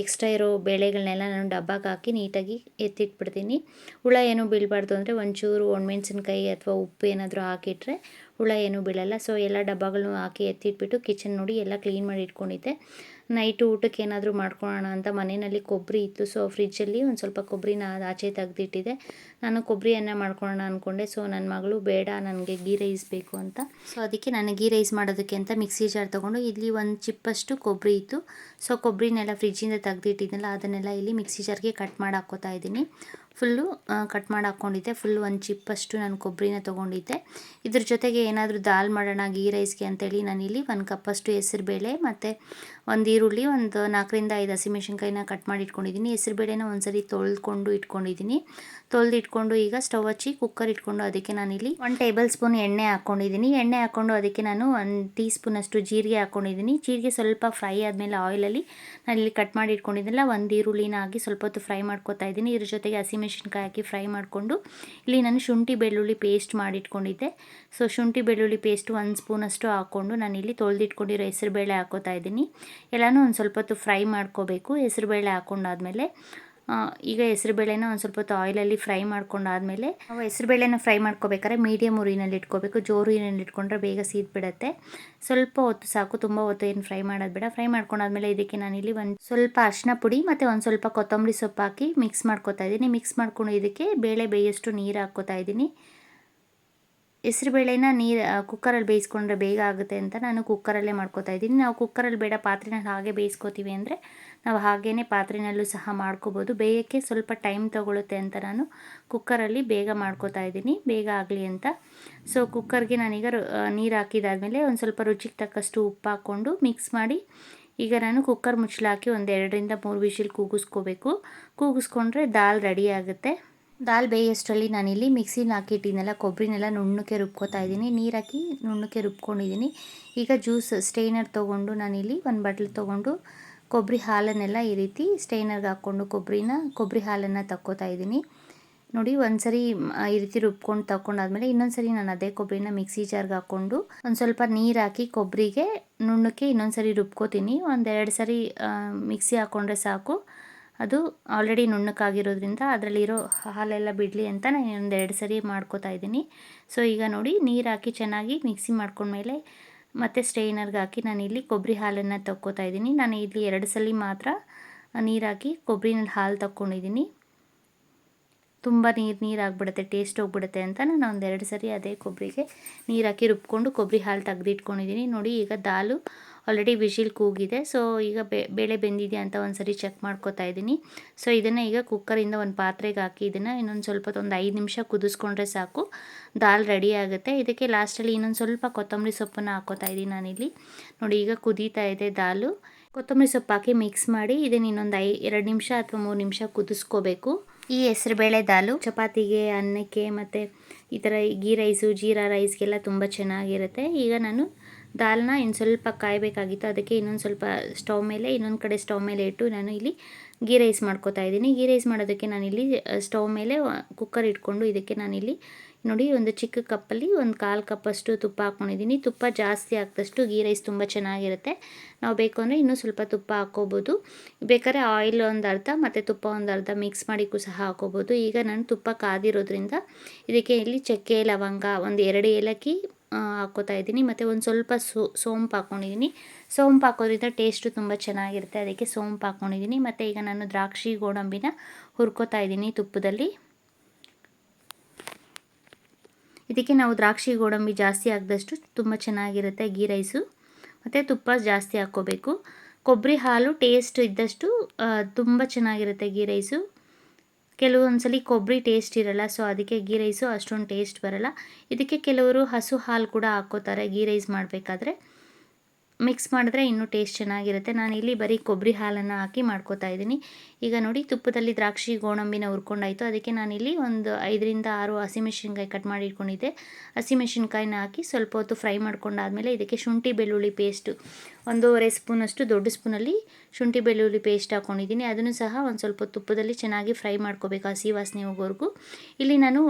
ಎಕ್ಸ್ಟ್ರಾ ಇರೋ ಬೇಳೆಗಳನ್ನೆಲ್ಲ ನಾನು ಡಬ್ಬಕ್ಕೆ ಹಾಕಿ ನೀಟಾಗಿ ಎತ್ತಿಟ್ಬಿಡ್ತೀನಿ. ಹುಳ ಏನೂ ಬೀಳಬಾರ್ದು ಅಂದರೆ ಒಂಚೂರು ಒಣಮೆಣ್ಸಿನ್ಕಾಯಿ ಅಥವಾ ಉಪ್ಪು ಏನಾದರೂ ಹಾಕಿಟ್ರೆ ಹುಳ ಏನೂ ಬೀಳಲ್ಲ. ಸೊ ಎಲ್ಲ ಡಬ್ಬಗಳನ್ನು ಹಾಕಿ ಎತ್ತಿಟ್ಬಿಟ್ಟು ಕಿಚನ್ ನೋಡಿ ಎಲ್ಲ ಕ್ಲೀನ್ ಮಾಡಿ ಇಟ್ಕೊಂಡಿದ್ದೆ. ನೈಟು ಊಟಕ್ಕೆ ಏನಾದರೂ ಮಾಡ್ಕೊಳ್ಳೋಣ ಅಂತ ಮನೆಯಲ್ಲಿ ಕೊಬ್ಬರಿ ಇತ್ತು. ಸೊ ಫ್ರಿಜ್ಜಲ್ಲಿ ಒಂದು ಸ್ವಲ್ಪ ಕೊಬ್ಬರಿನ ಆಚೆ ತೆಗೆದಿಟ್ಟಿದೆ. ನಾನು ಕೊಬ್ಬರಿ ಅನ್ನ ಮಾಡ್ಕೊಳ್ಳೋಣ ಅಂದ್ಕೊಂಡೆ ಸೊ ನನ್ನ ಮಗಳು, ಬೇಡ, ನನಗೆ ಗೀ ರೈಸ್ ಬೇಕು ಅಂತ. ಸೊ ಅದಕ್ಕೆ ನಾನು ಗೀ ರೈಸ್ ಮಾಡೋದಕ್ಕೆ ಅಂತ ಮಿಕ್ಸಿ ಜಾರ್ ತೊಗೊಂಡು ಇಲ್ಲಿ ಒಂದು ಚಿಪ್ಪಷ್ಟು ಕೊಬ್ಬರಿ ಇತ್ತು. ಸೊ ಕೊಬ್ಬರಿನೆಲ್ಲ ಫ್ರಿಜ್ಜಿಂದ ತೆಗೆದಿಟ್ಟಿದ್ನಲ್ಲ, ಅದನ್ನೆಲ್ಲ ಇಲ್ಲಿ ಮಿಕ್ಸಿ ಜಾರ್ಗೆ ಕಟ್ ಮಾಡಿ ಹಾಕೋತಾ ಇದ್ದೀನಿ. ಫುಲ್ಲು ಕಟ್ ಮಾಡಿ ಹಾಕ್ಕೊಂಡಿದ್ದೆ. ಫುಲ್ ಒಂದು ಚಿಪ್ಪಷ್ಟು ನಾನು ಕೊಬ್ಬರಿನ ತೊಗೊಂಡಿದ್ದೆ. ಇದ್ರ ಜೊತೆಗೆ ಏನಾದರೂ ದಾಲ್ ಮಾಡೋಣ, ಗೀ ರೈಸ್ಗೆ ಅಂತೇಳಿ ನಾನಿಲ್ಲಿ ಒಂದು ಕಪ್ಪಷ್ಟು ಹೆಸರುಬೇಳೆ ಮತ್ತು ಒಂದು ಈರುಳ್ಳಿ, ಒಂದು ನಾಲ್ಕರಿಂದ ಐದು ಹಸಿಮೆಣ್ಸಿನ್ಕಾಯಿನ ಕಟ್ ಮಾಡಿ ಇಟ್ಕೊಂಡಿದ್ದೀನಿ. ಹೆಸರುಬೇಳೆನ ಒಂದು ಸರಿ ತೊಳೆದ್ಕೊಂಡು ಇಟ್ಕೊಂಡಿದ್ದೀನಿ. ತೊಳೆದು ಇಟ್ಕೊಂಡು ಈಗ ಸ್ಟವ್ ಹಚ್ಚಿ ಕುಕ್ಕರ್ ಇಟ್ಕೊಂಡು ಅದಕ್ಕೆ ನಾನಿಲ್ಲಿ ಒಂದು ಟೇಬಲ್ ಸ್ಪೂನ್ ಎಣ್ಣೆ ಹಾಕ್ಕೊಂಡಿದ್ದೀನಿ ಎಣ್ಣೆ ಹಾಕ್ಕೊಂಡು ಅದಕ್ಕೆ ನಾನು ಒಂದು ಟೀ ಸ್ಪೂನಷ್ಟು ಜೀರಿಗೆ ಹಾಕ್ಕೊಂಡಿದ್ದೀನಿ ಜೀರಿಗೆ ಸ್ವಲ್ಪ ಫ್ರೈ ಆದಮೇಲೆ ಆಯಿಲಲ್ಲಿ ನಾನು ಇಲ್ಲಿ ಕಟ್ ಮಾಡಿ ಇಟ್ಕೊಂಡಿದ್ದೆಲ್ಲ ಒಂದು ಈರುಳ್ಳಿನ ಹಾಕಿ ಸ್ವಲ್ಪ ಹೊತ್ತು ಫ್ರೈ ಮಾಡ್ಕೊತಾ ಇದ್ದೀನಿ. ಇದ್ರ ಜೊತೆಗೆ ಹಸಿಮೆಣ್ಸಿನ್ಕಾಯಿ ಹಾಕಿ ಫ್ರೈ ಮಾಡಿಕೊಂಡು ಇಲ್ಲಿ ನಾನು ಶುಂಠಿ ಬೆಳ್ಳುಳ್ಳಿ ಪೇಸ್ಟ್ ಮಾಡಿಟ್ಕೊಂಡಿದ್ದೆ ಸೊ ಶುಂಠಿ ಬೆಳ್ಳುಳ್ಳಿ ಪೇಸ್ಟ್ ಒಂದು ಸ್ಪೂನಷ್ಟು ಹಾಕ್ಕೊಂಡು ನಾನಿಲ್ಲಿ ತೊಳೆದಿಟ್ಕೊಂಡಿರೋ ಹೆಸರುಬೇಳೆ ಹಾಕೋತಾ ಇದ್ದೀನಿ. ಎಲ್ಲನೂ ಒಂದು ಸ್ವಲ್ಪ ಹೊತ್ತು ಫ್ರೈ ಮಾಡ್ಕೋಬೇಕು. ಹೆಸರುಬೇಳೆ ಹಾಕ್ಕೊಂಡಾದ್ಮೇಲೆ ಈಗ ಹೆಸರುಬೇಳೆನ ಒಂದು ಸ್ವಲ್ಪ ಹೊತ್ತು ಆಯಿಲಲ್ಲಿ ಫ್ರೈ ಮಾಡ್ಕೊಂಡಾದ್ಮೇಲೆ ನಾವು ಹೆಸರುಬೇಳೆನ ಫ್ರೈ ಮಾಡ್ಕೋಬೇಕಾದ್ರೆ ಮೀಡಿಯಮ್ ಉರಿನಲ್ಲಿ ಇಟ್ಕೋಬೇಕು. ಜೋರು ಉರಿನಲ್ಲಿ ಇಟ್ಕೊಂಡ್ರೆ ಬೇಗ ಸೀದ್ಬಿಡತ್ತೆ. ಸ್ವಲ್ಪ ಹೊತ್ತು ಸಾಕು, ತುಂಬ ಹೊತ್ತು ಏನು ಫ್ರೈ ಮಾಡೋದು ಬೇಡ. ಫ್ರೈ ಮಾಡ್ಕೊಂಡಾದ್ಮೇಲೆ ಇದಕ್ಕೆ ನಾನಿಲ್ಲಿ ಒಂದು ಸ್ವಲ್ಪ ಅರಿಶಿನ ಪುಡಿ ಮತ್ತು ಒಂದು ಸ್ವಲ್ಪ ಕೊತ್ತಂಬರಿ ಸೊಪ್ಪು ಹಾಕಿ ಮಿಕ್ಸ್ ಮಾಡ್ಕೊತಾ ಇದ್ದೀನಿ. ಮಿಕ್ಸ್ ಮಾಡ್ಕೊಂಡು ಇದಕ್ಕೆ ಬೇಳೆ ಬೇಯಷ್ಟು ನೀರು ಹಾಕ್ಕೋತಾ ಇದ್ದೀನಿ. ಹೆಸರುಬೇಳೆನ ನೀರು ಕುಕ್ಕರಲ್ಲಿ ಬೇಯಿಸ್ಕೊಂಡ್ರೆ ಬೇಗ ಆಗುತ್ತೆ ಅಂತ ನಾನು ಕುಕ್ಕರಲ್ಲೇ ಮಾಡ್ಕೋತಾ ಇದ್ದೀನಿ. ನಾವು ಕುಕ್ಕರಲ್ಲಿ ಬೇಡ ಪಾತ್ರೆನ ಹಾಗೆ ಬೇಯಿಸ್ಕೋತೀವಿ ಅಂದರೆ ನಾವು ಹಾಗೇ ಪಾತ್ರೆಯಲ್ಲೂ ಸಹ ಮಾಡ್ಕೋಬೋದು. ಬೇಯೋಕ್ಕೆ ಸ್ವಲ್ಪ ಟೈಮ್ ತೊಗೊಳುತ್ತೆ ಅಂತ ನಾನು ಕುಕ್ಕರಲ್ಲಿ ಬೇಗ ಮಾಡ್ಕೋತಾ ಇದ್ದೀನಿ. ಬೇಗ ಆಗಲಿ ಅಂತ. ಸೊ ಕುಕ್ಕರ್ಗೆ ನಾನೀಗ ನೀರು ಹಾಕಿದಾದಮೇಲೆ ಒಂದು ಸ್ವಲ್ಪ ರುಚಿಗೆ ತಕ್ಕಷ್ಟು ಉಪ್ಪು ಹಾಕ್ಕೊಂಡು ಮಿಕ್ಸ್ ಮಾಡಿ ಈಗ ನಾನು ಕುಕ್ಕರ್ ಮುಚ್ಚಲಾಕಿ ಒಂದು ಎರಡರಿಂದ ಮೂರು ವಿಷಿಲ್ ಕೂಗಿಸ್ಕೋಬೇಕು. ಕೂಗಿಸ್ಕೊಂಡ್ರೆ ದಾಲ್ ರೆಡಿ ಆಗುತ್ತೆ. ದಾಲ್ ಬೇಯಷ್ಟರಲ್ಲಿ ನಾನಿಲ್ಲಿ ಮಿಕ್ಸಿನ ಹಾಕಿಟ್ಟಿನೆಲ್ಲ ಕೊಬ್ಬರಿನೆಲ್ಲ ನುಣ್ಣಕ್ಕೆ ರುಬ್ಕೋತಾ ಇದ್ದೀನಿ. ನೀರು ಹಾಕಿ ನುಣ್ಣಕ್ಕೆ ರುಬ್ಕೊಂಡಿದ್ದೀನಿ. ಈಗ ಜ್ಯೂಸ್ ಸ್ಟೈನರ್ ತೊಗೊಂಡು ನಾನಿಲ್ಲಿ ಒಂದು ಬಟ್ಲು ತೊಗೊಂಡು ಕೊಬ್ಬರಿ ಹಾಲನ್ನೆಲ್ಲ ಈ ರೀತಿ ಸ್ಟೈನರ್ಗೆ ಹಾಕ್ಕೊಂಡು ಕೊಬ್ಬರಿನ, ಕೊಬ್ಬರಿ ಹಾಲನ್ನು ತಕ್ಕೋತಾ ಇದ್ದೀನಿ. ನೋಡಿ ಒಂದು ಸರಿ ಈ ರೀತಿ ರುಬ್ಕೊಂಡು ತಗೊಂಡಾದ್ಮೇಲೆ ಇನ್ನೊಂದು ಸರಿ ನಾನು ಅದೇ ಕೊಬ್ಬರಿನ ಮಿಕ್ಸಿ ಜಾರ್ಗೆ ಹಾಕ್ಕೊಂಡು ಒಂದು ಸ್ವಲ್ಪ ನೀರು ಹಾಕಿ ಕೊಬ್ಬರಿಗೆ ನುಣ್ಣಕ್ಕೆ ಇನ್ನೊಂದು ಸರಿ ರುಬ್ಕೋತೀನಿ. ಒಂದೆರಡು ಸರಿ ಮಿಕ್ಸಿ ಹಾಕ್ಕೊಂಡ್ರೆ ಸಾಕು. ಅದು ಆಲ್ರೆಡಿ ನುಣ್ಣಕ್ಕಾಗಿರೋದ್ರಿಂದ ಅದರಲ್ಲಿರೋ ಹಾಲೆಲ್ಲ ಬಿಡಲಿ ಅಂತ ನಾನು ಒಂದೆರಡು ಸರಿ ಮಾಡ್ಕೋತಾ ಇದ್ದೀನಿ. ಸೊ, ಈಗ ನೋಡಿ, ನೀರು ಹಾಕಿ ಚೆನ್ನಾಗಿ ಮಿಕ್ಸಿ ಮಾಡ್ಕೊಂಡ್ಮೇಲೆ ಮತ್ತು ಸ್ಟ್ರೈನರ್ಗೆ ಹಾಕಿ ನಾನು ಇಲ್ಲಿ ಕೊಬ್ಬರಿ ಹಾಲನ್ನು ತಕ್ಕೋತಾ ಇದ್ದೀನಿ. ನಾನು ಇಲ್ಲಿ ಎರಡು ಸಲ ಮಾತ್ರ ನೀರು ಹಾಕಿ ಕೊಬ್ಬರಿನಲ್ಲಿ ಹಾಲು ತಕ್ಕೊಂಡಿದ್ದೀನಿ. ತುಂಬ ನೀರು ನೀರು ಆಗಿಬಿಡುತ್ತೆ, ಟೇಸ್ಟ್ ಹೋಗ್ಬಿಡುತ್ತೆ ಅಂತ ನಾನು ಒಂದೆರಡು ಸರಿ ಅದೇ ಕೊಬ್ಬರಿಗೆ ನೀರು ಹಾಕಿ ರುಬ್ಕೊಂಡು ಕೊಬ್ಬರಿ ಹಾಲು ತೆಗ್ದಿಟ್ಕೊಂಡಿದ್ದೀನಿ. ನೋಡಿ ಈಗ ದಾಲು ಆಲ್ರೆಡಿ ವಿಶಿಲ್ ಕೂಗಿದೆ. ಸೊ ಈಗ ಬೇಳೆ ಬೆಂದಿದೆ ಅಂತ ಒಂದು ಸರಿ ಚೆಕ್ ಮಾಡ್ಕೋತಾ ಇದ್ದೀನಿ. ಸೊ ಇದನ್ನು ಈಗ ಕುಕ್ಕರಿಂದ ಒಂದು ಪಾತ್ರೆಗೆ ಹಾಕಿ ಇದನ್ನು ಇನ್ನೊಂದು ಸ್ವಲ್ಪ ಒಂದು ಐದು ನಿಮಿಷ ಕುದಿಸ್ಕೊಂಡ್ರೆ ಸಾಕು. ದಾಲ್ ರೆಡಿ ಆಗುತ್ತೆ. ಇದಕ್ಕೆ ಲಾಸ್ಟಲ್ಲಿ ಇನ್ನೊಂದು ಸ್ವಲ್ಪ ಕೊತ್ತಂಬರಿ ಸೊಪ್ಪನ್ನು ಹಾಕೋತಾ ಇದ್ದೀನಿ ನಾನಿಲ್ಲಿ. ನೋಡಿ, ಈಗ ಕುದೀತಾ ಇದೆ ದಾಲು. ಕೊತ್ತಂಬರಿ ಸೊಪ್ಪು ಹಾಕಿ ಮಿಕ್ಸ್ ಮಾಡಿ ಇದನ್ನು ಇನ್ನೊಂದು ಐ, ಎರಡು ನಿಮಿಷ ಅಥವಾ ಮೂರು ನಿಮಿಷ ಕುದಿಸ್ಕೋಬೇಕು. ಈ ಹೆಸರುಬೇಳೆ ದಾಲು, ಚಪಾತಿಗೆ, ಅನ್ನಕ್ಕೆ ಮತ್ತು ಈ ಥರ ಗೀ ರೈಸು ಜೀರಾ ರೈಸ್ಗೆಲ್ಲ ತುಂಬ ಚೆನ್ನಾಗಿರುತ್ತೆ. ಈಗ ನಾನು ದಾಲ್ನ ಇನ್ನು ಸ್ವಲ್ಪ ಕಾಯಬೇಕಾಗಿತ್ತು. ಅದಕ್ಕೆ ಇನ್ನೊಂದು ಸ್ವಲ್ಪ ಸ್ಟವ್ ಮೇಲೆ, ಇನ್ನೊಂದು ಕಡೆ ಸ್ಟವ್ ಮೇಲೆ ಇಟ್ಟು ನಾನು ಇಲ್ಲಿ ಗೀ ರೈಸ್ ಮಾಡ್ಕೋತಾ ಇದ್ದೀನಿ. ಗೀ ರೈಸ್ ಮಾಡೋದಕ್ಕೆ ನಾನಿಲ್ಲಿ ಸ್ಟವ್ ಮೇಲೆ ಕುಕ್ಕರ್ ಇಟ್ಕೊಂಡು ಇದಕ್ಕೆ ನಾನಿಲ್ಲಿ ನೋಡಿ ಒಂದು ಚಿಕ್ಕ ಕಪ್ಪಲ್ಲಿ ಒಂದು ಕಾಲು ಕಪ್ಪಷ್ಟು ತುಪ್ಪ ಹಾಕ್ಕೊಂಡಿದ್ದೀನಿ. ತುಪ್ಪ ಜಾಸ್ತಿ ಹಾಕಿದಷ್ಟು ಗೀ ರೈಸ್ ತುಂಬ ಚೆನ್ನಾಗಿರುತ್ತೆ. ನಾವು ಬೇಕು ಅಂದರೆ ಇನ್ನೂ ಸ್ವಲ್ಪ ತುಪ್ಪ ಹಾಕ್ಕೋಬೋದು. ಬೇಕಾದ್ರೆ ಆಯಿಲ್ ಒಂದು ಅರ್ಧ ಮತ್ತು ತುಪ್ಪ ಒಂದು ಅರ್ಧ ಮಿಕ್ಸ್ ಮಾಡಿಕ್ಕೂ ಸಹ ಹಾಕ್ಕೋಬೋದು. ಈಗ ನಾನು ತುಪ್ಪ ಕಾದಿರೋದ್ರಿಂದ ಇದಕ್ಕೆ ಇಲ್ಲಿ ಚಕ್ಕೆ, ಲವಂಗ, ಒಂದು ಎರಡು ಏಲಕ್ಕಿ ಹಾಕ್ಕೋತಾ ಇದ್ದೀನಿ. ಮತ್ತು ಒಂದು ಸ್ವಲ್ಪ ಸೋಂಪು ಹಾಕ್ಕೊಂಡಿದ್ದೀನಿ ಸೋಂಪು ಹಾಕೋದ್ರಿಂದ ಟೇಸ್ಟು ತುಂಬ ಚೆನ್ನಾಗಿರುತ್ತೆ. ಅದಕ್ಕೆ ಸೋಂಪು ಹಾಕ್ಕೊಂಡಿದ್ದೀನಿ ಮತ್ತು ಈಗ ನಾನು ದ್ರಾಕ್ಷಿ ಗೋಡಂಬಿನ ಹುರ್ಕೋತಾ ಇದ್ದೀನಿ ತುಪ್ಪದಲ್ಲಿ. ಇದಕ್ಕೆ ನಾವು ದ್ರಾಕ್ಷಿ ಗೋಡಂಬಿ ಜಾಸ್ತಿ ಹಾಕಿದಷ್ಟು ತುಂಬ ಚೆನ್ನಾಗಿರುತ್ತೆ ಗೀ ರೈಸು. ಮತ್ತು ತುಪ್ಪ ಜಾಸ್ತಿ ಹಾಕ್ಕೋಬೇಕು. ಕೊಬ್ಬರಿ ಹಾಲು ಟೇಸ್ಟ್ ಇದ್ದಷ್ಟು ತುಂಬ ಚೆನ್ನಾಗಿರುತ್ತೆ ಗೀ ರೈಸು. ಕೆಲವೊಂದ್ಸಲಿ ಕೊಬ್ಬರಿ ಟೇಸ್ಟ್ ಇರಲ್ಲ ಸೊ ಅದಕ್ಕೆ ಗೀ ರೈಸು ಅಷ್ಟೊಂದು ಟೇಸ್ಟ್ ಬರಲ್ಲ. ಇದಕ್ಕೆ ಕೆಲವರು ಹಸು ಹಾಲು ಕೂಡ ಹಾಕ್ಕೋತಾರೆ ಗೀ ರೈಸ್ ಮಾಡಬೇಕಾದ್ರೆ. ಮಿಕ್ಸ್ ಮಾಡಿದ್ರೆ ಇನ್ನೂ ಟೇಸ್ಟ್ ಚೆನ್ನಾಗಿರುತ್ತೆ. ನಾನು ಇಲ್ಲಿ ಬರೀ ಕೊಬ್ಬರಿ ಹಾಲನ್ನು ಹಾಕಿ ಮಾಡ್ಕೋತಾ ಇದ್ದೀನಿ. ಈಗ ನೋಡಿ ತುಪ್ಪದಲ್ಲಿ ದ್ರಾಕ್ಷಿ ಗೋಡಂಬಿನ ಹುರ್ಕೊಂಡಾಯಿತು. ಅದಕ್ಕೆ ನಾನಿಲ್ಲಿ ಒಂದು ಐದರಿಂದ ಆರು ಹಸಿಮೆಣ್ಸಿನ್ಕಾಯಿ ಕಟ್ ಮಾಡಿ ಇಟ್ಕೊಂಡಿದ್ದೆ. ಹಸಿಮೆಣ್ಸಿನ್ಕಾಯಿನ ಹಾಕಿ ಸ್ವಲ್ಪ ಹೊತ್ತು ಫ್ರೈ ಮಾಡ್ಕೊಂಡಾದಮೇಲೆ ಇದಕ್ಕೆ ಶುಂಠಿ ಬೆಳ್ಳುಳ್ಳಿ ಪೇಸ್ಟು ಒಂದೂವರೆ ಸ್ಪೂನಷ್ಟು ದೊಡ್ಡ ಸ್ಪೂನಲ್ಲಿ ಶುಂಠಿ ಬೆಳ್ಳುಳ್ಳಿ ಪೇಸ್ಟ್ ಹಾಕ್ಕೊಂಡಿದ್ದೀನಿ ಅದನ್ನು ಸಹ ಒಂದು ಸ್ವಲ್ಪ ತುಪ್ಪದಲ್ಲಿ ಚೆನ್ನಾಗಿ ಫ್ರೈ ಮಾಡ್ಕೋಬೇಕು ಹಸಿ ವಾಸನೆ ಹೋಗೋವರೆಗೂ. ಇಲ್ಲಿ ನಾನು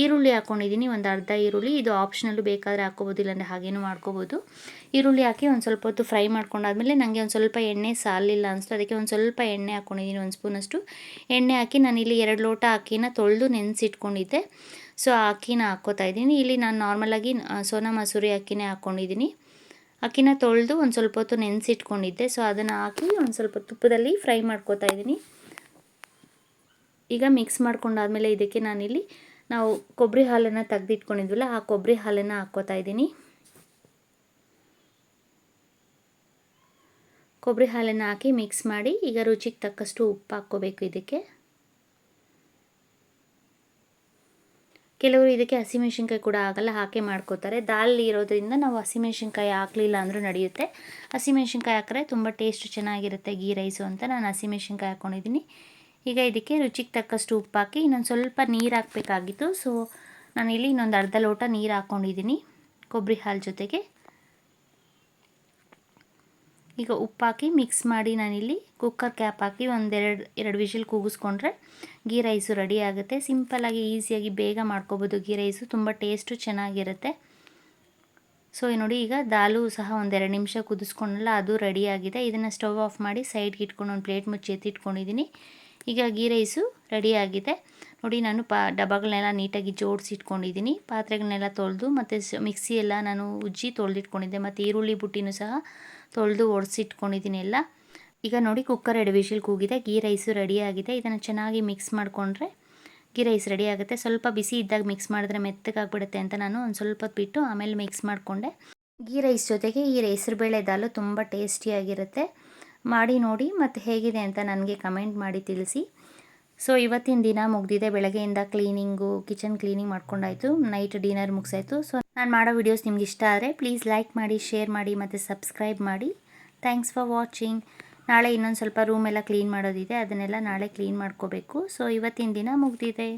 ಈರುಳ್ಳಿ ಹಾಕ್ಕೊಂಡಿದ್ದೀನಿ ಒಂದು ಅರ್ಧ ಈರುಳ್ಳಿ. ಇದು ಆಪ್ಷನಲ್ಲೂ ಬೇಕಾದರೆ ಹಾಕ್ಕೋಬೋದು, ಇಲ್ಲಾಂದರೆ ಹಾಗೇನೂ ಮಾಡ್ಕೋಬೋದು. ಈರುಳ್ಳಿ ಹಾಕಿ ಒಂದು ಸ್ವಲ್ಪ ಹೊತ್ತು ಫ್ರೈ ಮಾಡ್ಕೊಂಡಾದ್ಮೇಲೆ ನನಗೆ ಒಂದು ಸ್ವಲ್ಪ ಎಣ್ಣೆ ಸಾಲಿಲ್ಲ ಅನಿಸ್ತು. ಅದಕ್ಕೆ ಒಂದು ಸ್ವಲ್ಪ ಎಣ್ಣೆ ಹಾಕ್ಕೊಂಡಿದ್ದೀನಿ ಒಂದು ಸ್ಪೂನಷ್ಟು. ಎಣ್ಣೆ ಹಾಕಿ ನಾನಿಲ್ಲಿ ಎರಡು ಲೋಟ ಅಕ್ಕಿನ ತೊಳೆದು ನೆನೆಸಿಟ್ಕೊಂಡಿದ್ದೆ. ಸೊ, ಆ ಅಕ್ಕಿನ ಹಾಕ್ಕೋತಾ ಇದ್ದೀನಿ. ಇಲ್ಲಿ ನಾನು ನಾರ್ಮಲಾಗಿ ಸೋನಾ ಮಸೂರಿ ಅಕ್ಕಿನೇ ಹಾಕ್ಕೊಂಡಿದ್ದೀನಿ ಅಕ್ಕಿನ ತೊಳೆದು ಒಂದು ಸ್ವಲ್ಪ ಹೊತ್ತು ನೆನೆಸಿಟ್ಕೊಂಡಿದ್ದೆ. ಸೊ, ಅದನ್ನು ಹಾಕಿ ಒಂದು ಸ್ವಲ್ಪ ತುಪ್ಪದಲ್ಲಿ ಫ್ರೈ ಮಾಡ್ಕೋತಾ ಇದ್ದೀನಿ. ಈಗ ಮಿಕ್ಸ್ ಮಾಡ್ಕೊಂಡಾದ್ಮೇಲೆ ಇದಕ್ಕೆ ನಾನಿಲ್ಲಿ ನಾವು ಕೊಬ್ಬರಿ ಹಾಲನ್ನು ತೆಗೆದಿಟ್ಕೊಂಡಿದ್ವಲ್ಲ, ಆ ಕೊಬ್ಬರಿ ಹಾಲನ್ನು ಹಾಕ್ಕೋತಾ ಇದ್ದೀನಿ. ಕೊಬ್ಬರಿ ಹಾಲನ್ನು ಹಾಕಿ ಮಿಕ್ಸ್ ಮಾಡಿ ಈಗ ರುಚಿಗೆ ತಕ್ಕಷ್ಟು ಉಪ್ಪು ಹಾಕ್ಕೋಬೇಕು ಇದಕ್ಕೆ. ಕೆಲವರು ಇದಕ್ಕೆ ಹಸಿಮೆಣ್ಸಿನ್ಕಾಯಿ ಕೂಡ ಆಗಲ್ಲ, ಹಾಕೇ ಮಾಡ್ಕೋತಾರೆ. ದಾಲ್ ಇರೋದ್ರಿಂದ ನಾವು ಹಸಿಮೆಣ್ಸಿನ್ಕಾಯಿ ಹಾಕಲಿಲ್ಲ ಅಂದರೂ ನಡೆಯುತ್ತೆ. ಹಸಿಮೆಣ್ಸಿನ್ಕಾಯಿ ಹಾಕಿದ್ರೆ ತುಂಬ ಟೇಸ್ಟ್ ಚೆನ್ನಾಗಿರುತ್ತೆ ಗೀ ರೈಸು ಅಂತ. ನಾನು ಹಸಿಮೆಣ್ಸಿನ್ಕಾಯಿ ಹಾಕ್ಕೊಂಡಿದ್ದೀನಿ ಈಗ ಇದಕ್ಕೆ ರುಚಿಗೆ ತಕ್ಕಷ್ಟು ಉಪ್ಪು ಹಾಕಿ ಇನ್ನೊಂದು ಸ್ವಲ್ಪ ನೀರು ಹಾಕಬೇಕಾಗಿತ್ತು. ಸೊ ನಾನಿಲ್ಲಿ ಇನ್ನೊಂದು ಅರ್ಧ ಲೋಟ ನೀರು ಹಾಕ್ಕೊಂಡಿದ್ದೀನಿ ಕೊಬ್ಬರಿ ಹಾಲು ಜೊತೆಗೆ. ಈಗ ಉಪ್ಪಾಕಿ ಮಿಕ್ಸ್ ಮಾಡಿ ನಾನಿಲ್ಲಿ ಕುಕ್ಕರ್ ಕ್ಯಾಪ್ ಹಾಕಿ ಒಂದೆರಡು, ಎರಡು ವಿಷಲ್ ಕೂಗಿಸ್ಕೊಂಡ್ರೆ ಗೀ ರೈಸು ರೆಡಿ ಆಗುತ್ತೆ. ಸಿಂಪಲ್ಲಾಗಿ ಈಸಿಯಾಗಿ ಬೇಗ ಮಾಡ್ಕೋಬೋದು ಗೀ ರೈಸು ತುಂಬ ಟೇಸ್ಟು ಚೆನ್ನಾಗಿರುತ್ತೆ. ಸೊ ನೋಡಿ ಈಗ ದಾಲು ಸಹ ಒಂದೆರಡು ನಿಮಿಷ ಕುದಿಸ್ಕೊಂಡಲ್ಲ ಅದು ರೆಡಿಯಾಗಿದೆ ಇದನ್ನು ಸ್ಟವ್ ಆಫ್ ಮಾಡಿ ಸೈಡ್ಗೆ ಇಟ್ಕೊಂಡು ಒಂದು ಪ್ಲೇಟ್ ಮುಚ್ಚಿ ಎತ್ತಿಟ್ಕೊಂಡಿದ್ದೀನಿ ಈಗ ಗೀ ರೈಸು ರೆಡಿಯಾಗಿದೆ ನೋಡಿ ನಾನು ಪಾ ಡಬ್ಬಗಳನ್ನೆಲ್ಲ ನೀಟಾಗಿ ಜೋಡಿಸಿ ಇಟ್ಕೊಂಡಿದ್ದೀನಿ. ಪಾತ್ರೆಗಳನ್ನೆಲ್ಲ ತೊಳೆದು ಮತ್ತು ಮಿಕ್ಸಿ ಎಲ್ಲ ನಾನು ಉಜ್ಜಿ ತೊಳೆದಿಟ್ಕೊಂಡಿದ್ದೆ. ಮತ್ತು ಈರುಳ್ಳಿ ಬುಟ್ಟಿನೂ ಸಹ ತೊಳೆದು ಒಡಿಸಿಟ್ಕೊಂಡಿದ್ದೀನಿ ಎಲ್ಲ. ಈಗ ನೋಡಿ ಕುಕ್ಕರ್ ಎರಡು ಕೂಗಿದೆ. ಗೀ ರೈಸು ರೆಡಿಯಾಗಿದೆ ಇದನ್ನು ಚೆನ್ನಾಗಿ ಮಿಕ್ಸ್ ಮಾಡಿಕೊಂಡ್ರೆ ಗೀ ರೈಸ್ ರೆಡಿ ಆಗುತ್ತೆ. ಸ್ವಲ್ಪ ಬಿಸಿ ಇದ್ದಾಗ ಮಿಕ್ಸ್ ಮಾಡಿದ್ರೆ ಮೆತ್ತಗಾಗ್ಬಿಡುತ್ತೆ ಅಂತ ನಾನು ಒಂದು ಸ್ವಲ್ಪ ಬಿಟ್ಟು ಆಮೇಲೆ ಮಿಕ್ಸ್ ಮಾಡಿಕೊಂಡೆ. ಗೀ ರೈಸ್ ಜೊತೆಗೆ ಈ ಬೇಳೆ ದಾಲು ತುಂಬ ಟೇಸ್ಟಿಯಾಗಿರುತ್ತೆ. ಮಾಡಿ ನೋಡಿ ಮತ್ತು ಹೇಗಿದೆ ಅಂತ ನನಗೆ ಕಮೆಂಟ್ ಮಾಡಿ ತಿಳಿಸಿ. ಸೊ ಇವತ್ತಿನ ದಿನ ಮುಗ್ದಿದೆ. ಬೆಳಗ್ಗೆಯಿಂದ ಕ್ಲೀನಿಂಗು ಕಿಚನ್ ಕ್ಲೀನಿಂಗ್ ಮಾಡ್ಕೊಂಡಾಯಿತು. ನೈಟ್ ಡಿನ್ನರ್ ಮುಗಿಸಾಯಿತು. ಸೊ ನಾನು ಮಾಡೋ ವಿಡಿಯೋಸ್ ನಿಮ್ಗೆ ಇಷ್ಟ ಆದರೆ ಪ್ಲೀಸ್ ಲೈಕ್ ಮಾಡಿ ಶೇರ್ ಮಾಡಿ ಮತ್ತು ಸಬ್ಸ್ಕ್ರೈಬ್ ಮಾಡಿ. ಥ್ಯಾಂಕ್ಸ್ ಫಾರ್ ವಾಚಿಂಗ್ ನಾಳೆ ಇನ್ನೊಂದು ಸ್ವಲ್ಪ ರೂಮೆಲ್ಲ ಕ್ಲೀನ್ ಮಾಡೋದಿದೆ. ಅದನ್ನೆಲ್ಲ ನಾಳೆ ಕ್ಲೀನ್ ಮಾಡ್ಕೋಬೇಕು. ಸೊ ಇವತ್ತಿನ ದಿನ ಮುಗ್ದಿದೆ.